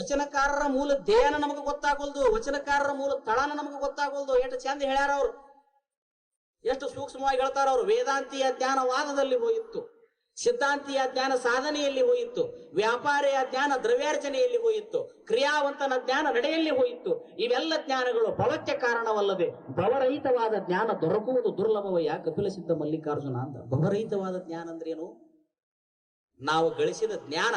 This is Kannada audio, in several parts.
ವಚನಕಾರರ ಮೂಲ ದೇಹನ ನಮಗೆ ಗೊತ್ತಾಗೋಲ್ದು, ವಚನಕಾರರ ಮೂಲ ತಳನ ನಮಗೆ ಗೊತ್ತಾಗೋಲ್ದು. ಎಷ್ಟು ಚಂದ ಹೇಳ್ಯಾರ ಅವ್ರು. ಎಷ್ಟು ಸೂಕ್ಷ್ಮವಾಗಿ ಹೇಳ್ತಾರ ಅವ್ರು. ವೇದಾಂತಿಯ ಜ್ಞಾನವಾದದಲ್ಲಿ ಹೋಯಿತು ಸಿದ್ಧಾಂತಿಯ ಜ್ಞಾನ ಸಾಧನೆಯಲ್ಲಿ ಹೋಯಿತು ವ್ಯಾಪಾರಿಯ ಜ್ಞಾನ ದ್ರವ್ಯಾರ್ಜನೆಯಲ್ಲಿ ಹೋಯಿತು ಕ್ರಿಯಾವಂತನ ಜ್ಞಾನ ನಡೆಯಲ್ಲಿ ಹೋಯಿತು ಇವೆಲ್ಲ ಜ್ಞಾನಗಳು ಬಲಕ್ಕೆ ಕಾರಣವಲ್ಲದೆ ಭವರಹಿತವಾದ ಜ್ಞಾನ ದೊರಕುವುದು ದುರ್ಲಭವಯ್ಯ ಕಪಿಲ ಸಿದ್ಧ ಮಲ್ಲಿಕಾರ್ಜುನ ಅಂತ ಭವರಹಿತವಾದ ಜ್ಞಾನ ಅಂದ್ರೇನು? ನಾವು ಗಳಿಸಿದ ಜ್ಞಾನ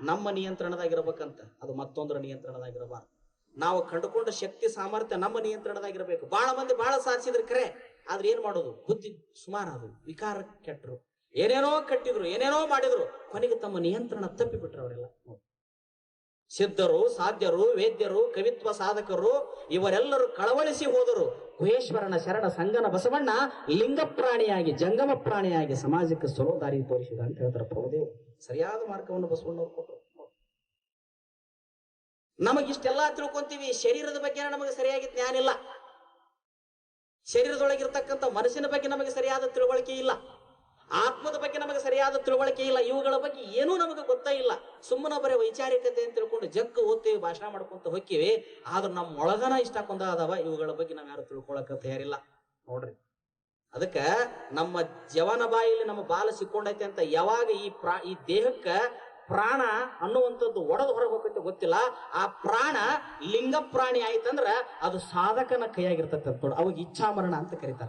ನಮ್ಮ ನಿಯಂತ್ರಣದಾಗಿರ್ಬೇಕಂತ. ಅದು ಮತ್ತೊಂದರ ನಿಯಂತ್ರಣದಾಗಿರಬಾರ್ದು. ನಾವು ಕಂಡುಕೊಂಡ ಶಕ್ತಿ ಸಾಮರ್ಥ್ಯ ನಮ್ಮ ನಿಯಂತ್ರಣದಾಗಿರಬೇಕು. ಬಹಳ ಮಂದಿ ಬಹಳ ಸಾಧಿಸಿದ್ರೆ ಕರೆ. ಆದ್ರೆ ಏನ್ ಮಾಡೋದು? ಬುದ್ಧಿ ಸುಮಾರು ಅದು ವಿಕಾರ ಕೆಟ್ಟರು. ಏನೇನೋ ಕಟ್ಟಿದ್ರು, ಏನೇನೋ ಮಾಡಿದ್ರು. ಕೊನೆಗೆ ತಮ್ಮ ನಿಯಂತ್ರಣ ತಪ್ಪಿಬಿಟ್ರು ಅವರೆಲ್ಲ. ಸಿದ್ಧರು, ಸಾಧ್ಯರು, ವೇದ್ಯರು, ಕವಿತ್ವ ಸಾಧಕರು, ಇವರೆಲ್ಲರೂ ಕಳವಳಿಸಿ ಹೋದರು. ಗುಹೇಶ್ವರನ ಶರಣ ಸಂಗನ ಬಸವಣ್ಣ ಲಿಂಗ ಪ್ರಾಣಿಯಾಗಿ, ಜಂಗಮ ಪ್ರಾಣಿಯಾಗಿ ಸಮಾಜಕ್ಕೆ ಸೊಲೋ ದಾರಿ ತೋರಿಸಿದ ಅಂತ ಹೇಳ್ತಾರೆ ಪ್ರಭುದೇವ್. ಸರಿಯಾದ ಮಾರ್ಗವನ್ನು ಬಸವಣ್ಣವ್ರು ಕೊಟ್ಟರು. ನಮಗಿಷ್ಟೆಲ್ಲ ತಿಳ್ಕೊಂತೀವಿ, ಶರೀರದ ಬಗ್ಗೆ ನಮಗೆ ಸರಿಯಾಗಿ ಜ್ಞಾನ ಇಲ್ಲ. ಶರೀರದೊಳಗಿರ್ತಕ್ಕಂಥ ಮನಸ್ಸಿನ ಬಗ್ಗೆ ನಮಗೆ ಸರಿಯಾದ ತಿಳುವಳಿಕೆ ಇಲ್ಲ. ಆತ್ಮದ ಬಗ್ಗೆ ನಮಗೆ ಸರಿಯಾದ ತಿಳುವಳಿಕೆ ಇಲ್ಲ ಇವುಗಳ ಬಗ್ಗೆ ಏನೂ ನಮಗೆ ಗೊತ್ತೇ ಇಲ್ಲ. ಸುಮ್ಮನೆ ಬರೀ ವೈಚಾರಿಕತೆ ಅಂತ ತಿಳ್ಕೊಂಡು ಜಗ್ಗ ಓದ್ತೇವೆ ಭಾಷಣ ಮಾಡ್ಕೊಂತ ಹೋಗ್ತೀವಿ. ಆದ್ರೆ ನಮ್ಮ ಒಳಗನ ಇಷ್ಟ ಕೊಂದ ಅದಾವ ಇವುಗಳ ಬಗ್ಗೆ ನಾವು ಯಾರು ತಿಳ್ಕೊಳಕ ತಯಾರಿಲ್ಲ. ನೋಡ್ರಿ. ಅದಕ್ಕೆ ನಮ್ಮ ಜವನ ಬಾಯಿಲಿ ನಮ್ಮ ಬಾಲ ಸಿಕ್ಕೊಂಡೈತೆ ಅಂತ ಯಾವಾಗ ಈ ಪ್ರಾ ಈ ದೇಹಕ್ಕೆ ಪ್ರಾಣ ಅನ್ನುವಂಥದ್ದು ಒಡೆದು ಹೊರಗೆ ಹೋಗ್ತೈತೆ ಗೊತ್ತಿಲ್ಲ. ಆ ಪ್ರಾಣ ಲಿಂಗ ಪ್ರಾಣಿ ಆಯ್ತಂದ್ರ ಅದು ಸಾಧಕನ ಕೈಯಾಗಿರ್ತೈತೆ ಅಂತ ನೋಡಿ ಅವಾಗ ಇಚ್ಛಾಮರಣ ಅಂತ ಕರೀತಾರ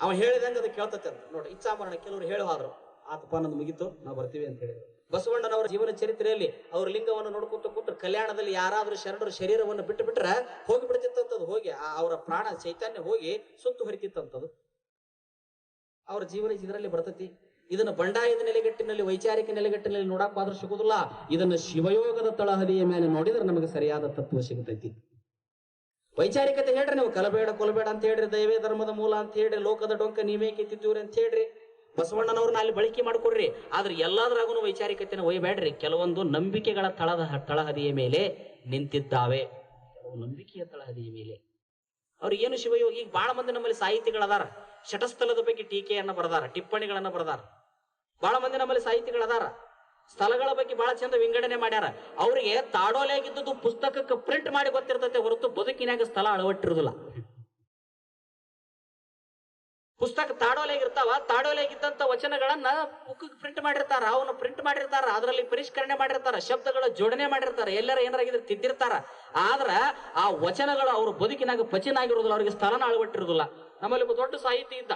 ಅವ ಹೇಳಿದಂಗೆ ಅದು ಕೇಳ್ತತೆ ಅಂತ. ನೋಡಿ ಇಚ್ಛಾಮರಣ ಕೆಲವರು ಹೇಳುವಾದ್ರು. ಆತಪ್ಪ, ನಂದು ಮುಗಿತು, ನಾವು ಬರ್ತೀವಿ ಅಂತ ಹೇಳಿದ್ರು. ಬಸವಣ್ಣನವರ ಜೀವನ ಚರಿತ್ರೆಯಲ್ಲಿ ಅವ್ರ ಲಿಂಗವನ್ನು ನೋಡ್ಕೊತ ಕೂತ್ರ, ಕಲ್ಯಾಣದಲ್ಲಿ ಯಾರಾದರೂ ಶರಣರು ಶರೀರವನ್ನು ಬಿಟ್ಟು ಬಿಟ್ರೆ ಹೋಗಿಬಿಡ್ತಿತ್ತಂಥದ್ದು ಹೋಗಿ ಅವರ ಪ್ರಾಣ ಚೈತನ್ಯ ಹೋಗಿ ಸುತ್ತು ಹರಿತಿತ್ತಂತದು. ಅವ್ರ ಜೀವನ ಇದರಲ್ಲಿ ಬರ್ತತಿ. ಇದನ್ನ ಬಂಡಾಯದ ನೆಲೆಗಟ್ಟಿನಲ್ಲಿ, ವೈಚಾರಿಕ ನೆಲೆಗಟ್ಟಿನಲ್ಲಿ ನೋಡಕ್ ಆದ್ರೂ ಸಿಗುದಿಲ್ಲ. ಇದನ್ನ ಶಿವಯೋಗದ ತಳಹದಿಯ ಮೇಲೆ ನೋಡಿದ್ರೆ ನಮಗೆ ಸರಿಯಾದ ತತ್ವ ಸಿಗುತ್ತೈತಿ ವೈಚಾರಿಕತೆ ಹೇಳ್ರಿ ನೀವು, ಕಲಬೇಡ, ಕೊಲಬೇಡ ಅಂತ ಹೇಳ್ರಿ, ದೈವೇ ಧರ್ಮದ ಮೂಲ ಅಂತ ಹೇಳ್ರಿ, ಲೋಕದ ಡೊಂಕ ನೀವೇ ಕಿತ್ತಿದ್ದೀವ್ರಿ ಅಂತ ಹೇಳ್ರಿ. ಬಸವಣ್ಣನವ್ರನ್ನ ಅಲ್ಲಿ ಬಳಕೆ ಮಾಡ್ಕೊಡ್ರಿ. ಆದ್ರೆ ಎಲ್ಲಾದ್ರಾಗೂ ವೈಚಾರಿಕತೆನ ಒಯ್ಬೇಡ್ರಿ. ಕೆಲವೊಂದು ನಂಬಿಕೆಗಳ ತಳದ ತಳಹದಿಯ ಮೇಲೆ ನಿಂತಿದ್ದಾವೆ. ನಂಬಿಕೆಯ ತಳಹದಿಯ ಮೇಲೆ. ಅವ್ರು ಏನು ಶಿವಯೋಗಿ? ಈಗ ಬಹಳ ಮಂದಿ ನಮ್ಮಲ್ಲಿ ಸಾಹಿತಿಗಳದಾರ. ಶಟಸ್ಥಲದ ಬಗ್ಗೆ ಟೀಕೆಯನ್ನ ಬರದಾರ, ಟಿಪ್ಪಣಿಗಳನ್ನ ಬರದಾರ. ಬಹಳ ಮಂದಿ ನಮ್ಮಲ್ಲಿ ಸಾಹಿತಿಗಳದಾರ. ಸ್ಥಳಗಳ ಬಗ್ಗೆ ಬಹಳ ಚಂದ ವಿಂಗಡಣೆ ಮಾಡ್ಯಾರ. ಅವರಿಗೆ ತಾಡೋಲೆ ಆಗಿದ್ದು ಪುಸ್ತಕಕ್ಕೆ ಪ್ರಿಂಟ್ ಮಾಡಿ ಗೊತ್ತಿರ್ತೈತೆ ಹೊರತು ಬದುಕಿನಾಗ ಸ್ಥಳ ಅಳವಟ್ಟಿರುದಿಲ್ಲ. ಪುಸ್ತಕ ತಾಡೋಲೆಗಿರ್ತಾವ ತಾಡೋಲೆಗಿದ್ದಂತ ವಚನಗಳನ್ನ ಬುಕ್ ಪ್ರಿಂಟ್ ಮಾಡಿರ್ತಾರ, ಅವನು ಪ್ರಿಂಟ್ ಮಾಡಿರ್ತಾರ, ಅದರಲ್ಲಿ ಪರಿಷ್ಕರಣೆ ಮಾಡಿರ್ತಾರ, ಶಬ್ದಗಳ ಜೋಡಣೆ ಮಾಡಿರ್ತಾರ, ಎಲ್ಲರ ಏನಾರಾಗಿದ್ರೆ ತಿದ್ದಿರ್ತಾರ. ಆದ್ರ ಆ ವಚನಗಳು ಅವ್ರ ಬದುಕಿನಾಗ ಪಚನ ಆಗಿರೋದಿಲ್ಲ, ಅವ್ರಿಗೆ ಸ್ಥಳನ ಅಳವಟ್ಟಿರುದಿಲ್ಲ. ನಮ್ಮಲ್ಲಿ ಒಬ್ಬ ದೊಡ್ಡ ಸಾಹಿತಿ ಇದ್ದ.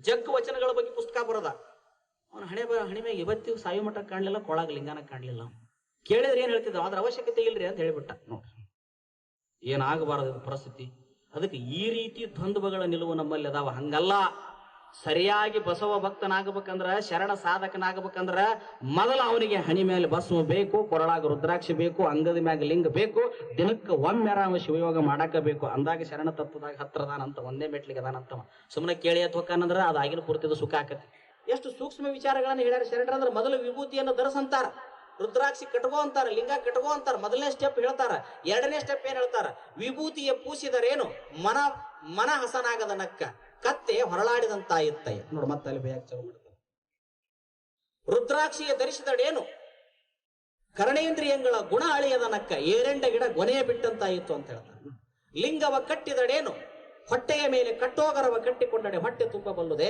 ಜಗ್ ವಚನಗಳ ಬಗ್ಗೆ ಪುಸ್ತಕ ಬರದ. ಅವನ ಹಣೆ ಹಣೆ ಮ್ಯಾಗ ಇವತ್ತಿಗೂ ಸಾಯಿ ಮಠ ಕಾಣಲಿಲ್ಲ, ಕೊಳಾಗ ಲಿಂಗನ ಕಾಣಲಿಲ್ಲ. ಕೇಳಿದ್ರೆ ಏನು ಹೇಳ್ತಿದ್ದ ಅದ್ರ ಅವಶ್ಯಕತೆ ಇಲ್ರಿ ಅಂತ ಹೇಳಿಬಿಟ್ಟ. ನೋಡ್ರಿ. ಏನಾಗಬಾರದು ಪರಿಸ್ಥಿತಿ? ಅದಕ್ಕೆ ಈ ರೀತಿ ದ್ವಂದ್ವಗಳ ನಿಲುವು ನಮ್ಮಲ್ಲಿ ಅದಾವ. ಹಂಗಲ್ಲ. ಸರಿಯಾಗಿ ಬಸವ ಭಕ್ತನಾಗಬೇಕಂದ್ರ, ಶರಣ ಸಾಧಕನಾಗಬೇಕಂದ್ರ ಮೊದಲ ಅವನಿಗೆ ಹಣಿ ಮೇಲೆ ಬಸವ ಬೇಕು, ಕೊರಳಾಗ ರುದ್ರಾಕ್ಷಿ ಬೇಕು, ಅಂಗದ ಮ್ಯಾಗ ಲಿಂಗ ಬೇಕು, ದಿನಕ್ಕೆ ಒಮ್ಮೆ ಅವ ಶಿವಯೋಗ ಮಾಡಾಕ ಬೇಕು. ಅಂದಾಗ ಶರಣ ತತ್ವದಾಗ ಹತ್ರದಾನಂತ ಒಂದೇ ಮೆಟ್ಲಿಗೆ ಅದಾನಂತವ ಸುಮ್ಮನೆ ಕೇಳಿ ಅಥವಾ ಅದು ಆಗಿನ ಪೂರ್ತಿದ ಸುಖ ಆಕತಿ. ಎಷ್ಟು ಸೂಕ್ಷ್ಮ ವಿಚಾರಗಳನ್ನ ಹೇಳ್ಯಾರ ಶರಣರಂದ್ರ ಮೊದಲು ವಿಭೂತಿಯನ್ನು ಧರಿಸಂತಾರ. ರುದ್ರಾಕ್ಷಿ ಕಟ್ಕೋ ಅಂತಾರ, ಲಿಂಗ ಕಟ್ಕೋ ಅಂತಾರ, ಮೊದಲನೇ ಸ್ಟೆಪ್ ಹೇಳ್ತಾರ. ಎರಡನೇ ಸ್ಟೆಪ್ ಏನ್ ಹೇಳ್ತಾರ? ವಿಭೂತಿಯ ಪೂಸಿದರೇನು? ಮನ ಮನ ಹಸನಾಗದ ನಕ್ಕ, ಕತ್ತೆ ಹೊರಳಾಡಿದಂತಾಯಿತ್ತ ನೋಡು ಮತ್ತೆ ಅಲ್ಲಿ ಬೇಯಾಗ ಮಾಡ್ತಾರೆ. ರುದ್ರಾಕ್ಷಿಯ ಧರಿಸಿದಡೇನು ಕರ್ಣೇಂದ್ರಿಯಂಗಳ ಗುಣ ಅಳಿಯದ ನಕ್ಕ, ಏರೆಂಡ ಗಿಡ ಗೊನೆಯ ಬಿಟ್ಟಂತಾಯಿತು ಅಂತ ಹೇಳ್ತಾರೆ. ಲಿಂಗವ ಕಟ್ಟಿದಡೇನು ಹೊಟ್ಟೆಯ ಮೇಲೆ ಕಟ್ಟೋಗರವ ಕಟ್ಟಿಕೊಂಡಡೆ ಹೊಟ್ಟೆ ತುಂಬ ಬಲ್ಲುದೆ.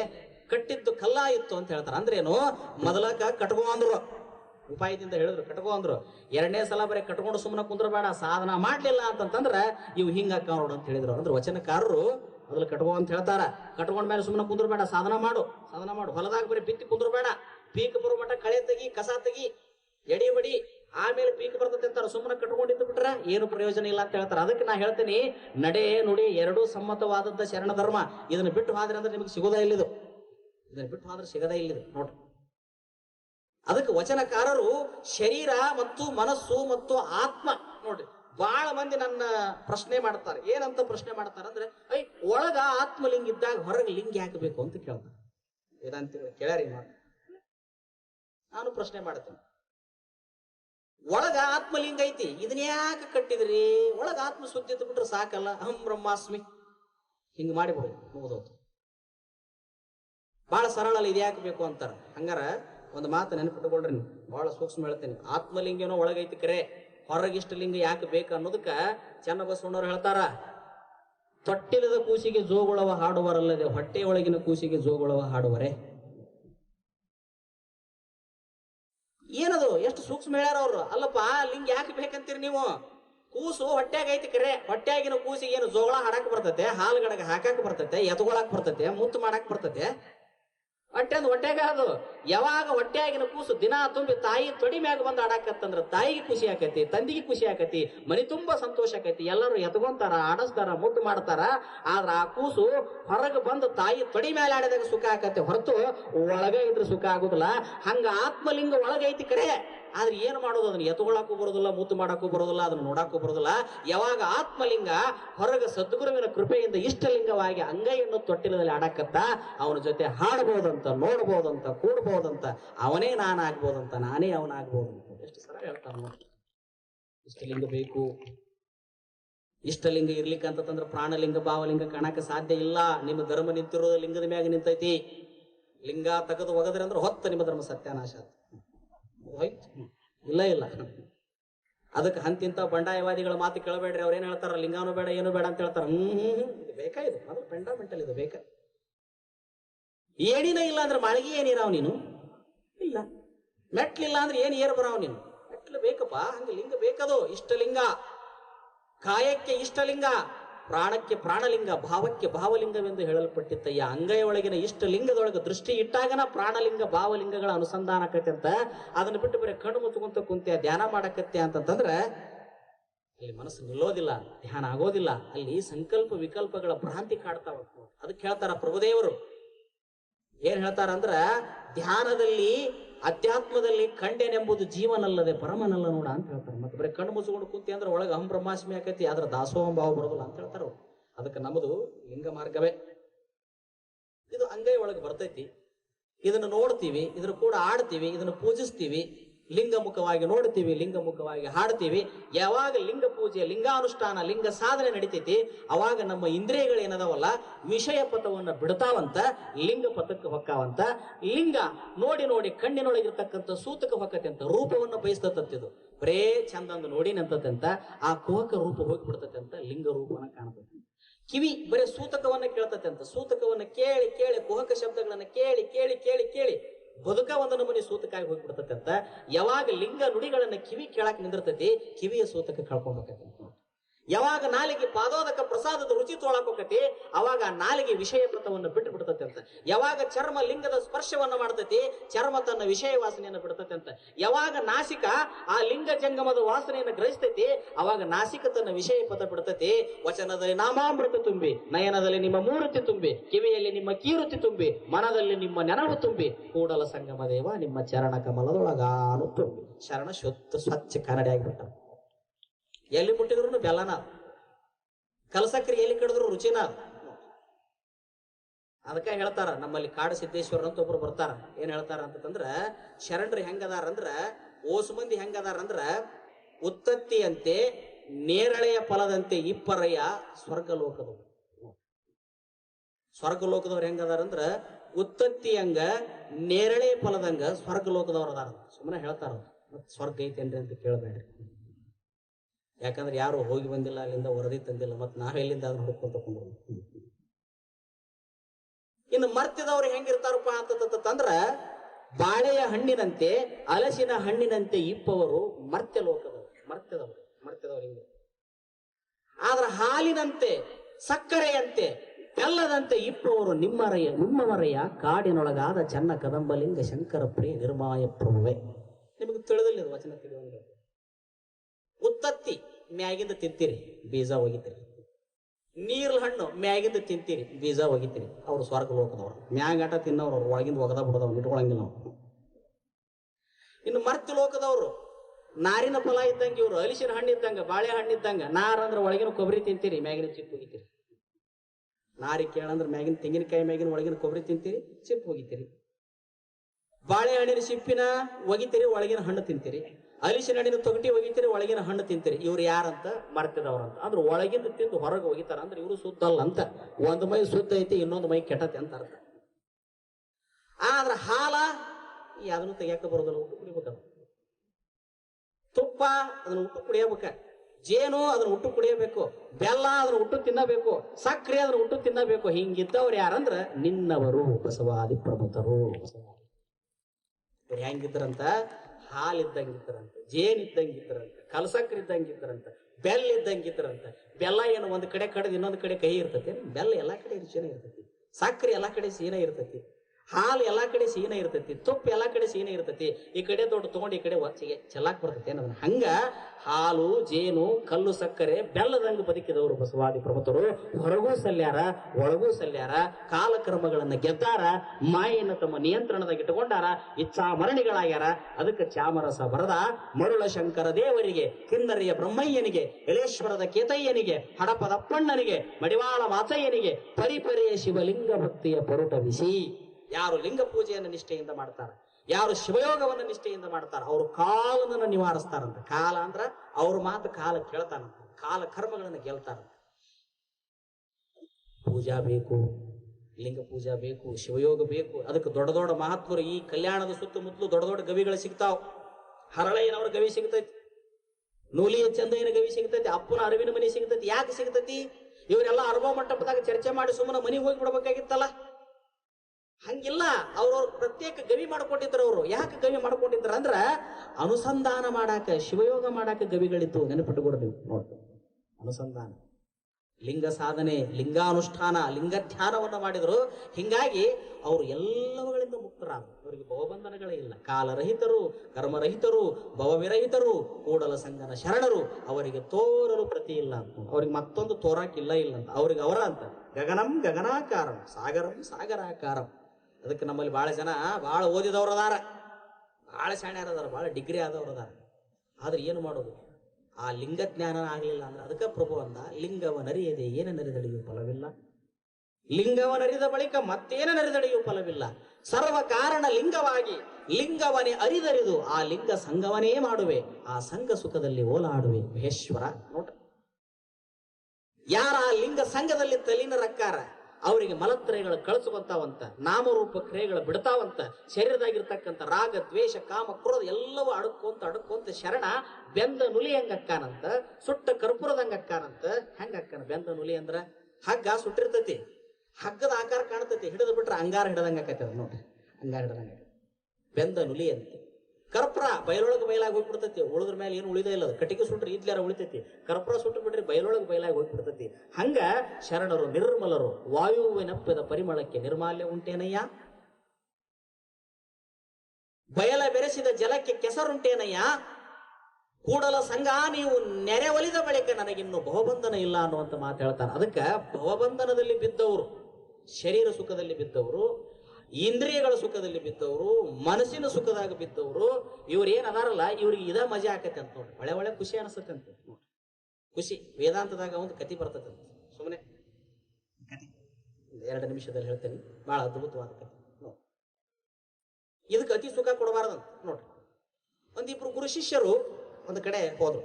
ಕಟ್ಟಿದ್ದು ಕಲ್ಲಾಯಿತ್ತು ಅಂತ ಹೇಳ್ತಾರೆ. ಅಂದ್ರೇನು? ಮೊದಲಕ ಕಟ್ಕೋ ಅಂದ್ರು ಉಪಾಯದಿಂದ ಹೇಳಿದ್ರು ಕಟ್ಕೋ ಅಂದ್ರು ಎರಡನೇ ಸಲ ಬರೀ ಕಟ್ಕೊಂಡು ಸುಮ್ಮನೆ ಕುಂದ್ರಬೇಡ, ಸಾಧನ ಮಾಡ್ಲಿಲ್ಲ ಅಂತಂತಂದ್ರೆ ಇವು ಹಿಂಗ ನೋಡು ಅಂತ ಹೇಳಿದ್ರು. ಅಂದ್ರೆ ವಚನಕಾರರು ಮೊದಲು ಕಟ್ಕೋ ಅಂತ ಹೇಳ್ತಾರ. ಕಟ್ಕೊಂಡ ಮೇಲೆ ಸುಮ್ಮನೆ ಕುಂದ್ರಬೇಡ, ಸಾಧನ ಮಾಡು ಸಾಧನ ಮಾಡು. ಹೊಲದಾಗ ಬರೀ ಬಿತ್ತಿ ಕುಂದ್ರಬೇಡ. ಪೀಕ್ ಬರೋ ಮಟ್ಟ ಕಳೆ ತೆಗಿ, ಕಸ ತೆಗಿ, ಎಡಿ ಬಡಿ ಆಮೇಲೆ ಪೀಕ್ ಬರ್ತದೆ ಅಂತಾರೆ. ಸುಮ್ಮನೆ ಕಟ್ಕೊಂಡಿದ್ದು ಬಿಟ್ರೆ ಏನು ಪ್ರಯೋಜನ ಇಲ್ಲ ಅಂತ ಹೇಳ್ತಾರೆ. ಅದಕ್ಕೆ ನಾ ಹೇಳ್ತೀನಿ, ನಡೆ ನುಡಿ ಎರಡೂ ಸಮ್ಮತವಾದದ್ದ ಶರಣ ಧರ್ಮ ಇದನ್ನ ಬಿಟ್ಟು ಹೋದ್ರೆ ಅಂದ್ರೆ ನಿಮಗೆ ಸಿಗೋದೇ ಇಲ್ಲಿದು ಇದನ್ನ ಬಿಟ್ಟು ಹೋದ್ರೆ ಸಿಗದೇ ಇಲ್ಲಿದು ನೋಡ್ರಿ. ಅದಕ್ಕೆ ವಚನಕಾರರು ಶರೀರ ಮತ್ತು ಮನಸ್ಸು ಮತ್ತು ಆತ್ಮ, ನೋಡ್ರಿ ಬಹಳ ಮಂದಿ ನನ್ನ ಪ್ರಶ್ನೆ ಮಾಡ್ತಾರೆ. ಏನಂತ ಪ್ರಶ್ನೆ ಮಾಡ್ತಾರೆ ಅಂದ್ರೆ, ಐ, ಒಳಗ ಆತ್ಮಲಿಂಗ ಇದ್ದಾಗ ಹೊರಗೆ ಲಿಂಗ ಹಾಕಬೇಕು ಅಂತ ಕೇಳ್ತಾರೆ. ಏನಂತ ಕೇಳ್ಯಾರಿ ನಾನು ಪ್ರಶ್ನೆ ಮಾಡ್ತೇನೆ. ಒಳಗ ಆತ್ಮಲಿಂಗ ಐತಿ. ಇದನ್ನ ಯಾಕೆ ಕಟ್ಟಿದ್ರಿ? ಒಳಗ ಆತ್ಮ ಸುದ್ದಿ ಬಿಟ್ರೆ ಸಾಕಲ್ಲ. ಅಹಂ ಬ್ರಹ್ಮಾಸ್ಮಿ. ಹಿಂಗ್ ಮಾಡಿಬಿಡು ಮುಗಿದೋತು ಬಹಳ ಸರಳ ಇದು ಯಾಕೆ ಬೇಕು ಅಂತಾರ? ಹಂಗಾರ ಒಂದು ಮಾತು ನೆನಪಿಟ್ಟುಕೊಳ್ರಿ ಬಹಳ ಸೂಕ್ಷ್ಮ ಹೇಳ್ತೇನೆ ಆತ್ಮಲಿಂಗನೋ ಒಳಗೈತಿ ಕರೆ. ಹೊರಗಿಷ್ಟ ಲಿಂಗ ಯಾಕೆ ಬೇಕು ಅನ್ನೋದಕ್ಕ ಚನ್ನಬಸವಣ್ಣವ್ರು ಹೇಳ್ತಾರ. ತೊಟ್ಟಿಲದ ಕೂಸಿಗೆ ಜೋಗುಳವ ಹಾಡುವರಲ್ಲದೆ ಹೊಟ್ಟೆಯೊಳಗಿನ ಕೂಸಿಗೆ ಜೋಗುಳವ ಹಾಡುವರೆ. ಏನದು? ಎಷ್ಟು ಸೂಕ್ಷ್ಮ ಹೇಳ್ಯಾರ ಅವ್ರು? ಅಲ್ಲಪ್ಪ, ಲಿಂಗ ಯಾಕೆ ಬೇಕಂತೀರಿ ನೀವು? ಕೂಸು ಹೊಟ್ಯಾಗ ಐತಿ ಕರೆ. ಹೊಟ್ಟೆಗಿನ ಕೂಸಿಗೆ ಏನು ಜೋಗಳ ಹಾಡಕ್ ಬರ್ತತೆ, ಹಾಲುಗಡಗ ಹಾಕಕ್ ಬರ್ತತೆ ಎತ್ಕೊಳಕ್ ಬರ್ತತೆ, ಮುತ್ತು ಮಾಡಕ್ ಬರ್ತೈತೆ. ಹೊಟ್ಟೆ ಅದು ಹೊಟ್ಟೆಗ ಅದು. ಯಾವಾಗ ಹೊಟ್ಯಾಗಿನ ಕೂಸು ದಿನ ತುಂಬಿ ತಾಯಿ ತೊಡಿ ಮ್ಯಾಗ ಬಂದು ಆಡಾಕತ್ತಂದ್ರ ತಾಯಿಗೆ ಖುಷಿ ಆಕತಿ, ತಂದಿಗೆ ಖುಷಿ ಆಕತಿ, ಮನಿ ತುಂಬಾ ಸಂತೋಷ ಆಕತಿ. ಎಲ್ಲರೂ ಎತ್ಕೊಂತಾರ ಆಡಸ್ತಾರ, ಮುದ್ದು ಮಾಡ್ತಾರ. ಆದ್ರ ಆ ಕೂಸು ಹೊರಗೆ ಬಂದು ತಾಯಿ ತೊಡಿ ಮೇಲೆ ಆಡಿದಾಗ ಸುಖ ಆಕತಿ. ಹೊರತು ಒಳಗ ಇದ್ರೆ ಸುಖ ಆಗುದಿಲ್ಲ. ಹಂಗ ಆತ್ಮಲಿಂಗ ಒಳಗೈತಿ ಕರೆ ಆದ್ರೆ ಏನು ಮಾಡೋದು? ಅದನ್ನ ಎತ್ಕೊಳಕ್ಕೂ ಬರೋದಿಲ್ಲ, ಮುತ್ತು ಮಾಡಕ್ಕೂ ಬರೋದಿಲ್ಲ, ಅದನ್ನ ನೋಡಕ್ಕೂ ಬರೋದಿಲ್ಲ. ಯಾವಾಗ ಆತ್ಮಲಿಂಗ ಹೊರಗೆ ಸದ್ಗುರುವಿನ ಕೃಪೆಯಿಂದ ಇಷ್ಟಲಿಂಗವಾಗಿ ಅಂಗೈಯನ್ನು ತೊಟ್ಟಿಲದಲ್ಲಿ ಆಡಕತ್ತ, ಅವನ ಜೊತೆ ಹಾಡಬಹುದಂತ ನೋಡ್ಬೋದಂತ, ಕೂಡ್ಬೋದಂತ, ಅವನೇ ನಾನಾಗ್ಬೋದಂತ, ನಾನೇ ಅವನಾಗ್ಬೋದಂತ. ಎಷ್ಟು ಸಲ ಹೇಳ್ತಾನ. ಇಷ್ಟಲಿಂಗ ಬೇಕು. ಇಷ್ಟಲಿಂಗ ಇರ್ಲಿಕ್ಕೆ ಅಂತಂದ್ರೆ ಪ್ರಾಣಲಿಂಗ, ಭಾವಲಿಂಗ ಕಾಣಕ್ಕೆ ಸಾಧ್ಯ ಇಲ್ಲ. ನಿಮ್ಮ ಧರ್ಮ ನಿಂತಿರೋದು ಲಿಂಗದ ಮ್ಯಾಗ ನಿಂತೈತಿ. ಲಿಂಗ ತೆಗೆದು ಒಗದ್ರೆ ಅಂದ್ರೆ ಹೊತ್ತ ನಿಮ್ಮ ಧರ್ಮ ಸತ್ಯಾನಾಶ. ಹೋಯ್ತು. ಇಲ್ಲ ಇಲ್ಲ. ಅದಕ್ಕೆ ಹಂತಿಂತ ಬಂಡಾಯವಾದಿಗಳ ಮಾತು ಕೇಳಬೇಡ್ರಿ. ಅವ್ರು ಏನು ಹೇಳ್ತಾರ? ಲಿಂಗಾನು ಬೇಡ, ಏನು ಬೇಡ ಅಂತ ಹೇಳ್ತಾರ. ಹ್ಮ್. ಇದು ಬೇಕಾ ಇದು? ಅದು ಫಂಡಾಮೆಂಟಲ್ ಇದು ಬೇಕಾ? ಏಡಿನ ಇಲ್ಲ ಅಂದ್ರೆ ಮಾಳಿಗೆ ಏನಿರಾವ್ ನೀನು? ಇಲ್ಲ. ಮೆಟ್ಲಿಲ್ಲ ಅಂದ್ರೆ ಏನ್ ಏರ್ ಬರಾವ್ ನೀನು? ಮೆಟ್ಲು ಬೇಕಪ್ಪ. ಹಂಗೆ ಲಿಂಗ ಬೇಕದು ಇಷ್ಟಲಿಂಗ ಕಾಯಕ್ಕೆ ಇಷ್ಟಲಿಂಗ ಪ್ರಾಣಕ್ಕೆ ಪ್ರಾಣಲಿಂಗ, ಭಾವಕ್ಕೆ ಭಾವಲಿಂಗವೆಂದು ಹೇಳಲ್ಪಟ್ಟಿತ್ತಯ್ಯ. ಅಂಗೈ ಒಳಗಿನ ಇಷ್ಟ ಲಿಂಗದೊಳಗೆ ದೃಷ್ಟಿ ಇಟ್ಟಾಗನ ಪ್ರಾಣಲಿಂಗ, ಭಾವಲಿಂಗಗಳ ಅನುಸಂಧಾನ ಆಕತ್ತೆ ಅಂತ. ಅದನ್ನು ಬಿಟ್ಟು ಬರೀ ಕಣ್ಣು ಮುತ್ಕೊಂತ ಕುಂತ ಧ್ಯಾನ ಮಾಡಕತ್ತೆ ಅಂತಂತಂದ್ರೆ, ಅಲ್ಲಿ ಮನಸ್ಸು ನಿಲ್ಲೋದಿಲ್ಲ, ಧ್ಯಾನ ಆಗೋದಿಲ್ಲ. ಅಲ್ಲಿ ಸಂಕಲ್ಪ ವಿಕಲ್ಪಗಳ ಭ್ರಾಂತಿ ಕಾಡ್ತಾವ ಅದಕ್ಕೆ ಹೇಳ್ತಾರ ಪ್ರಭುದೇವರು. ಏನ್ ಹೇಳ್ತಾರ ಅಂದ್ರ ಧ್ಯಾನದಲ್ಲಿ ಅಧ್ಯಾತ್ಮದಲ್ಲಿ ಖಂಡೇನೆಂಬುದು ಜೀವನಲ್ಲದೆ ಪರಮನಲ್ಲ ನೋಡ ಅಂತ ಹೇಳ್ತಾರೆ. ಮತ್ತೆ ಬರೀ ಕಣ್ಣು ಮುಸುಗೊಂಡು ಕೂತಿ ಅಂದ್ರೆ ಒಳಗೆ ಅಹಂ ಬ್ರಹ್ಮಾಸ್ಮಿ ಆಕೈತಿ, ಆದ್ರೆ ದಾಸೋಹಂ ಭಾವ ಬರೋದಿಲ್ಲ ಅಂತ ಹೇಳ್ತಾರೆ. ಅದಕ್ಕೆ ನಮ್ಮದು ಲಿಂಗ ಮಾರ್ಗವೇ. ಇದು ಅಂಗೈ ಒಳಗೆ ಬರ್ತೈತಿ. ಇದನ್ನು ನೋಡ್ತೀವಿ, ಇದ್ರ ಕೂಡ ಆಡ್ತೀವಿ, ಇದನ್ನು ಪೂಜಿಸ್ತೀವಿ. ಲಿಂಗಮುಖವಾಗಿ ನೋಡ್ತೀವಿ ಲಿಂಗಮುಖವಾಗಿ ಹಾಡ್ತೀವಿ ಯಾವಾಗ ಲಿಂಗ ಪೂಜೆ, ಲಿಂಗಾನುಷ್ಠಾನ, ಲಿಂಗ ಸಾಧನೆ ನಡಿತೈತಿ, ಅವಾಗ ನಮ್ಮ ಇಂದ್ರಿಯಗಳು ಏನದವಲ್ಲ, ವಿಷಯ ಪಥವನ್ನು ಬಿಡ್ತಾವಂತ, ಲಿಂಗ ಪಥಕ್ಕೆ ಹೊಕ್ಕಾವಂತ. ಲಿಂಗ ನೋಡಿ ನೋಡಿ ಕಣ್ಣಿನೊಳಗಿರ್ತಕ್ಕಂಥ ಸೂತಕ ಹೊಕ್ಕತೆ ಅಂತ ರೂಪವನ್ನು ಬಯಸ್ತತಿದು ಬರೇ ಚಂದಂದು ನೋಡಿ ನಿಂತತಂತ ಆ ಕುಹಕ ರೂಪ ಹೋಗ್ಬಿಡ್ತತೆ ಅಂತ ಲಿಂಗ ರೂಪವನ್ನು ಕಾಣ್ತೈತಿ. ಕಿವಿ ಬರೀ ಸೂತಕವನ್ನ ಕೇಳ್ತತೆ ಅಂತ, ಸೂತಕವನ್ನ ಕೇಳಿ ಕೇಳಿ, ಕುಹಕ ಶಬ್ದಗಳನ್ನು ಕೇಳಿ ಕೇಳಿ ಕೇಳಿ ಕೇಳಿ. ಬದುಕ ಒಂದು ನಮೂನಿ ಸೂತಕಾಗಿ ಹೋಗ್ಬಿಡ್ತತೆ ಅಂತ ಯಾವಾಗ ಲಿಂಗ ನುಡಿಗಳನ್ನ ಕಿವಿ ಕೇಳಕ್ ನಿಂದಿರ್ತೈತಿ, ಕಿವಿಯ ಸೂತಕ ಕಳ್ಕೊಂಡ್ ಹೋಗತ್ತೆ ಯಾವಾಗ ನಾಲಿಗೆ ಪಾದೋದಕ ಪ್ರಸಾದದ ರುಚಿ ತೊಳಕ್ ಹೋಗತಿ ಅವಾಗ ನಾಲಿಗೆ ವಿಷಯ ಪ್ರತವನ್ನು ಬಿಟ್ಟು ಬಿಡ್ತತೆ ಅಂತ. ಯಾವಾಗ ಚರ್ಮ ಲಿಂಗದ ಸ್ಪರ್ಶವನ್ನು ಮಾಡ್ತೈತಿ, ಚರ್ಮ ತನ್ನ ವಿಷಯ ವಾಸನೆಯನ್ನು ಬಿಡ್ತತೆ ಅಂತ. ಯಾವಾಗ ನಾಸಿಕ ಆ ಲಿಂಗ ಜಂಗಮದ ವಾಸನೆಯನ್ನು ಗ್ರಹಿಸ್ತೈತಿ, ಅವಾಗ ನಾಸಿಕ ತನ್ನ ವಿಷಯ ಪಥ ಬಿಡ್ತತಿ. ವಚನದಲ್ಲಿ ನಾಮಾಮೃತ ತುಂಬಿ, ನಯನದಲ್ಲಿ ನಿಮ್ಮ ಮೂರುತಿ ತುಂಬಿ, ಕಿವಿಯಲ್ಲಿ ನಿಮ್ಮ ಕೀರುತಿ ತುಂಬಿ, ಮನದಲ್ಲಿ ನಿಮ್ಮ ನೆನವು ತುಂಬಿ, ಕೂಡಲ ಸಂಗಮ ದೇವ ನಿಮ್ಮ ಚರಣ ಕಮಲದೊಳಗಾನು ತುಂಬಿ. ಶರಣ ಶುದ್ಧ ಸ್ವಚ್ಛ ಕನ್ನಡಿಯಾಗಿ ಆಗಿಬಿಟ್ಟ ಎಲ್ಲಿ ಮುಟ್ಟಿದ್ರು ಬೆಲ್ಲನ. ಕಲಸಕ್ಕರಿ ಎಲ್ಲಿ ಕಡಿದ್ರು ರುಚಿನ. ಅದು. ಅದಕ್ಕೆ ಹೇಳ್ತಾರ, ನಮ್ಮಲ್ಲಿ ಕಾಡು ಸಿದ್ದೇಶ್ವರ ಅಂತ ಒಬ್ರು ಬರ್ತಾರ. ಏನ್ ಹೇಳ್ತಾರ ಅಂತಂದ್ರ, ಶರಣರು ಹೆಂಗದಾರ ಅಂದ್ರ, ಓಸು ಮಂದಿ ಹೆಂಗದಾರ ಅಂದ್ರ ಉತ್ತತ್ತಿಯಂತೆ ನೇರಳೆಯ ಫಲದಂತೆ ಇಪ್ಪರಯ್ಯ ಸ್ವರ್ಗ ಲೋಕದವರು ಹೆಂಗದಾರ ಅಂದ್ರ ಉತ್ತತ್ತಿ ಹಂಗ ನೇರಳೆ ಫಲದಂಗ ಸ್ವರ್ಗಲೋಕದವ್ರು ಅದಾರ ಸುಮ್ಮನೆ ಹೇಳ್ತಾರ ಸ್ವರ್ಗ ಐತೆ ಅಂತ ಕೇಳಬೇಡ್ರಿ. ಯಾಕಂದ್ರೆ ಯಾರು ಹೋಗಿ ಬಂದಿಲ್ಲ, ಅಲ್ಲಿಂದ ವರದಿ ತಂದಿಲ್ಲ, ಮತ್ತೆ ನಾವೆಲ್ಲಿಂದ ಅದನ್ನ ಹುಡ್ಕೊಂತ ಕುಂದ್ರು ಇನ್ನು ಮರ್ತಿದವ್ರು ಹೆಂಗಿರ್ತಾರಪ್ಪ ಅಂತಂದ್ರ ಬಾಳೆಯ ಹಣ್ಣಿನಂತೆ, ಅಲಸಿನ ಹಣ್ಣಿನಂತೆ ಇಪ್ಪವರು ಮರ್ತ್ಯ ಲೋಕದವರು, ಮರ್ತ್ಯದವರು ಮರ್ತ್ಯದವರು ಹಿಂಗೆ. ಆದ್ರ ಹಾಲಿನಂತೆ, ಸಕ್ಕರೆಯಂತೆ, ಬೆಲ್ಲದಂತೆ ಇಪ್ಪವರು ನಿಮ್ಮರಯ ನಿಮ್ಮವರೆಯ ಕಾಡಿನೊಳಗಾದ ಚೆನ್ನ ಕದಂಬಲಿಂಗ ಶಂಕರ ಪ್ರಿಯ ನಿರ್ಮಾಯ ಪ್ರಭುವೆ. ನಿಮಗೆ ತಿಳಿದಿಲ್ಲ ವಚನ ತಿಳಿಯುವಂಗ. ಉತ್ತತ್ತಿ ಮ್ಯಾಗಿಂದ ತಿಂತೀರಿ ಬೀಜ ಒಗಿತೀರಿ. ನೀರ್ಲ ಹಣ್ಣು ಮ್ಯಾಗಿಂದ ತಿಂತೀರಿ ಬೀಜ ಒಗಿತೀರಿ. ಅವ್ರು ಸ್ವರ್ಗ ಲೋಕದವ್ರು. ಮ್ಯಾಗಾಟ ತಿನ್ನೋರು ಅವ್ರು ಒಳಗಿಂದ ಒಗದ ಬಿಡೋದವ್ರು ಇಟ್ಕೊಳಂಗಿಲ್ಲ ನಾವು ಇನ್ನು ಮರ್ತಿ ಲೋಕದವರು ನಾರಿನ ಫಲ ಇದ್ದಂಗೆ ಇವರು ಅಲಿಸಿನ ಹಣ್ಣು ಇದ್ದಂಗೆ ಬಾಳೆ ಹಣ್ಣು ಇದ್ದಂಗೆ ನಾರ ಅಂದ್ರೆ ಒಳಗಿನ ಕೊಬ್ಬರಿ ತಿಂತೀರಿ ಮ್ಯಾಗಿನ ಚಿಪ್ಪು ಹೋಗಿತ್ತೀರಿ ನಾರಿ ಕೇಳಂದ್ರೆ ಮ್ಯಾಗಿನ ತೆಂಗಿನಕಾಯಿ ಮ್ಯಾಗಿನ ಒಳಗಿನ ಕೊಬ್ಬರಿ ತಿಂತೀರಿ ಚಿಪ್ಪು ಹೋಗಿತ್ತೀರಿ ಬಾಳೆಹಣ್ಣಿನ ಸಿಪ್ಪಿನ ಒಗಿತೀರಿ ಒಳಗಿನ ಹಣ್ಣು ತಿಂತೀರಿ. ಹಲಿಸಿನ ಹಣ್ಣಿನ ತೊಗಟಿ ಒಗಿತೀರಿ, ಒಳಗಿನ ಹಣ್ಣು ತಿಂತೀರಿ. ಇವ್ರು ಯಾರಂತ? ಮರ್ತಿದವ್ರಂತ. ಅಂದ್ರೆ ಒಳಗಿಂದ ತಿಂದು ಹೊರಗೆ ಒಗಿತಾರ ಅಂದ್ರೆ ಇವರು ಸುತ್ತಲ್ಲ ಅಂತ ಒಂದು ಮೈ ಶುದ್ಧ ಐತಿ, ಇನ್ನೊಂದು ಮೈ ಕೆಟ್ಟತಿ ಅಂತ ಅರ್ಥ. ಆದ್ರೆ ಹಾಲ ಯಾವ್ದನ್ನು ಅದನ್ನು ತೆಗಿಯಾಕ ಬರೋದಿಲ್ಲ, ಉಟ್ಟು ಕುಡಿಬೇಕಲ್ಲ ತುಪ್ಪ, ಅದನ್ನ ಉಟ್ಟು ಕುಡಿಯಬೇಕ. ಜೇನು, ಅದನ್ನ ಉಟ್ಟು ಕುಡಿಯಬೇಕು. ಬೆಲ್ಲ, ಅದನ್ನ ಉಟ್ಟು ತಿನ್ನಬೇಕು. ಸಕ್ಕರೆ, ಅದನ್ನ ಉಟ್ಟು ತಿನ್ನಬೇಕು. ಹಿಂಗಿದ್ದವ್ರು ಯಾರಂದ್ರ ನಿನ್ನವರು ಬಸವಾದಿ ಪ್ರಮುಖರು. ಬಸವಾದಿ. ಹೆಂಗಿದ್ರಂತ ಹಾಲ್ ಇದ್ರಂತೆ ಜೇನ್ ಇದ್ದಂಗಿದ್ರಂತ ಕಲಸಕ್ರೆ ಇದ್ದಂಗಿದ್ರಂತ ಬೆಲ್ಲ ಇದ್ದಂಗಿದ್ರಂತ ಬೆಲ್ಲ ಏನು ಒಂದು ಕಡೆ ಕಡೆದು ಇನ್ನೊಂದು ಕಡೆ ಕಹಿ ಇರ್ತೈತಿ, ಬೆಲ್ಲ ಎಲ್ಲ ಕಡೆ ರುಚಿನೇ ಇರ್ತೈತಿ ಸಕ್ಕರೆ ಎಲ್ಲ ಕಡೆ ಸೀನ ಇರ್ತೈತಿ. ಹಾಲು ಎಲ್ಲಾ ಕಡೆ ಸೀನ ಇರ್ತೈತಿ, ತುಪ್ಪ ಎಲ್ಲಾ ಕಡೆ ಸೀನ ಇರ್ತೈತಿ, ಈ ಕಡೆ ದೊಡ್ಡ ತಗೊಂಡು ಈ ಕಡೆ ಚೆಲ್ಲಾಕ್ ಬರ್ತೈತಿ ಅನ್ನೋದನ್ನ ಹಂಗ ಹಾಲು, ಜೇನು, ಕಲ್ಲು, ಸಕ್ಕರೆ, ಬೆಲ್ಲದಂಗ ಬದುಕಿದವರು ಬಸವಾದಿ ಪ್ರಮುಖರು. ಹೊರಗೂ ಸಲ್ಯಾರ, ಒಳಗೂ ಸಲ್ಯಾರ, ಕಾಲಕ್ರಮಗಳನ್ನ ಗೆದ್ದಾರ ಮಾಯನ್ನ ತಮ್ಮ ನಿಯಂತ್ರಣದಾಗ ಇಟ್ಟುಕೊಂಡಾರ, ಇಚ್ಛಾ ಮರಣಿಗಳಾಗ್ಯಾರ. ಅದಕ್ಕೆ ಚಾಮರಸ ಬರದ ಮರುಳ ಶಂಕರ ದೇವರಿಗೆ, ಕಿನ್ನರಿಯ ಬ್ರಹ್ಮಯ್ಯನಿಗೆ ಎಳೇಶ್ವರದ ಕೇತಯ್ಯನಿಗೆ ಹಡಪದಪ್ಪಣ್ಣನಿಗೆ ಮಡಿವಾಳ ಮಾತಯ್ಯನಿಗೆ ಪರಿಪರಿಯ ಶಿವಲಿಂಗ ಭಕ್ತಿಯ ಪರುಟವಿಸಿ. ಯಾರು ಲಿಂಗ ಪೂಜೆಯನ್ನು ನಿಷ್ಠೆಯಿಂದ ಮಾಡ್ತಾರ, ಯಾರು ಶಿವಯೋಗವನ್ನು ನಿಷ್ಠೆಯಿಂದ ಮಾಡ್ತಾರ, ಅವರು ಕಾಲನನ್ನು ನಿವಾರಿಸ್ತಾರಂತ. ಕಾಲ ಅಂದ್ರ ಅವ್ರ ಮಾತು ಕಾಲ ಕೇಳ್ತಾರಂತ, ಕಾಲ ಕರ್ಮಗಳನ್ನ ಗೆಲ್ತಾರಂತ. ಪೂಜಾ ಬೇಕು, ಲಿಂಗ ಪೂಜಾ ಬೇಕು, ಶಿವಯೋಗ ಬೇಕು, ಅದಕ್ಕೆ ದೊಡ್ಡ ದೊಡ್ಡ ಮಹತ್ವರು ಈ ಕಲ್ಯಾಣದ ಸುತ್ತಮುತ್ತಲು ದೊಡ್ಡ ದೊಡ್ಡ ಗವಿಗಳು ಸಿಗ್ತಾವ್. ಹರಳಯ್ಯನವ್ರ ಗವಿ ಸಿಗ್ತೈತಿ, ನೂಲಿಯ ಚಂದಯ್ಯನ ಗವಿ ಸಿಗ್ತೈತಿ, ಅಪ್ಪನ ಅರಿವಿನ ಮನೆ ಸಿಗ್ತೈತಿ, ಯಾಕೆ ಸಿಗ್ತೈತಿ? ಇವರೆಲ್ಲ ಅನುಭವ ಮಂಟಪದಾಗ ಚರ್ಚೆ ಮಾಡಿ ಸುಮ್ಮನೆ ಮನೆಗೆ ಹೋಗಿ ಬಿಡ್ಬೇಕಾಗಿತ್ತಲ್ಲ? ಹಂಗಿಲ್ಲ. ಅವ್ರವ್ರ ಪ್ರತ್ಯೇಕ ಗವಿ ಮಾಡ್ಕೊಂಡಿದ್ರು ಅವರು. ಯಾಕೆ ಗವಿ ಮಾಡ್ಕೊಂಡಿದ್ರು ಅಂದ್ರ ಅನುಸಂಧಾನ ಮಾಡಾಕ, ಶಿವಯೋಗ ಮಾಡಾಕ ಗವಿಗಳಿತ್ತು. ನೆನಪಿಟ್ಟುಕೊಡ್ರಿ ನೀವು ನೋಡ್ರಿ ಅನುಸಂಧಾನ. ಲಿಂಗ ಸಾಧನೆ, ಲಿಂಗಾನುಷ್ಠಾನ, ಲಿಂಗ ಧ್ಯಾನವನ್ನು ಮಾಡಿದ್ರು. ಹಿಂಗಾಗಿ ಅವರು ಎಲ್ಲವುಗಳಿಂದ ಮುಕ್ತರಾದರು. ಅವರಿಗೆ ಭವಬಂಧನಗಳೇ ಇಲ್ಲ. ಕಾಲರಹಿತರು, ಕರ್ಮರಹಿತರು, ಭವವಿರಹಿತರು, ಕೂಡಲ ಸಂಗನ ಶರಣರು, ಅವರಿಗೆ ತೋರಲು ಪ್ರತಿ ಇಲ್ಲ ಅಂತ. ಅವ್ರಿಗೆ ಮತ್ತೊಂದು ತೋರಾಕಿಲ್ಲ ಇಲ್ಲ ಅಂತ. ಅವ್ರಿಗೆ ಅವರ ಅಂತ. ಗಗನಂ ಗಗನಾಕಾರಂ, ಸಾಗರಂ ಸಾಗರಾಕಾರಂ. ಅದಕ್ಕೆ ನಮ್ಮಲ್ಲಿ ಬಹಳ ಜನ ಬಹಳ ಓದಿದವ್ರು ಅದಾರ. ಭಾಳ ಶಾಣ್ಯರು ಅದಾರ ಬಹಳ ಡಿಗ್ರಿ ಆದವ್ರು ಅದಾರ. ಆದ್ರೆ ಏನು ಮಾಡೋದು? ಆ ಲಿಂಗ ಜ್ಞಾನ ಆಗಲಿಲ್ಲ ಅಂದ್ರೆ ಅದಕ್ಕೆ ಪ್ರಭು ಅಂದ, ಲಿಂಗವ ನರಿಯದೆ ಏನ ನರಿದಳೆಯೂ ಫಲವಿಲ್ಲ. ಲಿಂಗವ ನರಿದ ಬಳಿಕ ಮತ್ತೇನ ನರಿದಡಿಯು ಫಲವಿಲ್ಲ. ಸರ್ವ ಕಾರಣ ಲಿಂಗವಾಗಿ. ಲಿಂಗವನೇ ಅರಿದರಿದು, ಆ ಲಿಂಗ ಸಂಗವನೇ ಮಾಡುವೆ. ಆ ಸಂಘ ಸುಖದಲ್ಲಿ ಓಲಾಡುವೆ. ಮಹೇಶ್ವರ ನೋಡ್ರಿ ಯಾರ ಲಿಂಗ ಸಂಘದಲ್ಲಿ ತಲೀನರಕ್ಕಾರ ಅವರಿಗೆ ಮಲತ್ರಯಗಳು ಕಳಿಸುವಂತಾವಂತ, ನಾಮರೂಪ ಕ್ರಿಯೆಗಳು ಬಿಡ್ತಾವಂತ, ಶರೀರದಾಗಿರ್ತಕ್ಕಂಥ ರಾಗ, ದ್ವೇಷ, ಕಾಮ, ಕ್ರೋಧ ಎಲ್ಲವೂ ಅಡಕೊಂತ ಅಡಕೊಂತ ಶರಣ ಬೆಂದ ನುಲಿ ಹೆಂಗಕ್ಕಾನಂತ, ಸುಟ್ಟ ಕರ್ಪೂರದಂಗಕ್ಕಾನಂತ ಹೆಂಗಕ್ಕಾನ ಬೆಂದ ನುಲಿ ಅಂದ್ರ ಹಗ್ಗ ಸುಟ್ಟಿರ್ತೈತಿ, ಹಗ್ಗದ ಆಕಾರ ಕಾಣ್ತೈತಿ, ಹಿಡಿದು ಬಿಟ್ರೆ ಅಂಗಾರ ಹಿಡದಂಗ ಆಕೈತಿ ನೋಡ್ರಿ, ಅಂಗಾರ ಹಿಡದಂಗ ಬೆಂದ ನುಲಿ ಅಂತ. ಕರ್ಪೂರ ಬಯಲೊಳಗೆ ಬಯಲಾಗಿ ಹೋಗ್ಬಿಡ್ತೈತಿ. ಉಳಿದ್ರ ಮೇಲೆ ಏನು ಉಳಿದೇ ಇಲ್ಲ ಅದು. ಕಟ್ಟಿಗೆ ಸುಟ್ರಿ ಇದ್ಲಾರ ಉಳಿತೈತಿ. ಕರ್ಪ್ರ ಸುಟ್ಟು ಬಿಟ್ರಿ ಬಯಲೊಳಗೆ ಬಯಲಾಗಿ ಹೋಗ್ಬಿಡ್ತೈತಿ. ಹಂಗ ಶರಣರು, ನಿರ್ಮಲರು ವಾಯುವಿನಪ್ಪದ ಪರಿಮಳಕ್ಕೆ ನಿರ್ಮಾಲ್ಯ ಉಂಟೇನಯ್ಯ? ಬಯಲ ಬೆರೆಸಿದ ಜಲಕ್ಕೆ ಕೆಸರುಂಟೇನಯ್ಯ ಕೂಡಲ ಸಂಘ, ನೀವು ನೆರೆ ಒಲಿದ ಬಳಿಕ ನನಗಿನ್ನು ಭವಬಂಧನ ಇಲ್ಲ ಅನ್ನುವಂತ ಮಾತು ಹೇಳ್ತಾನೆ. ಅದಕ್ಕೆ ಭವಬಂಧನದಲ್ಲಿ ಬಿದ್ದವರು, ಶರೀರ ಸುಖದಲ್ಲಿ ಬಿದ್ದವರು ಇಂದ್ರಿಯಗಳ ಸುಖದಲ್ಲಿ ಬಿದ್ದವರು ಮನಸ್ಸಿನ ಸುಖದಾಗ ಬಿದ್ದವರು ಇವ್ರು ಏನ್ ಅದಾರಲ್ಲ ಇವ್ರಿಗೆ ಇದ ಮಜಾ ಆಕತಿ ಅಂತ ನೋಡ್ರಿ. ಒಳ್ಳೆ ಒಳ್ಳೆ ಖುಷಿ ಅನಿಸ್ತತೆ ನೋಡಿ ಖುಷಿ ವೇದಾಂತದಾಗ ಒಂದು ಕತಿ ಬರ್ತದಂತೆ ಸುಮ್ಮನೆ ಕತಿ ಎರಡು ನಿಮಿಷದಲ್ಲಿ ಹೇಳ್ತೇನೆ. ಬಹಳ ಅದ್ಭುತವಾದ ಕತೆ ನೋಡಿ ಇದಕ್ಕೆ ಅತಿ ಸುಖ ಕೊಡಬಾರ್ದಂತ ನೋಡ್ರಿ. ಒಂದಿಬ್ರು ಗುರು ಶಿಷ್ಯರು ಒಂದು ಕಡೆ ಹೋದ್ರು.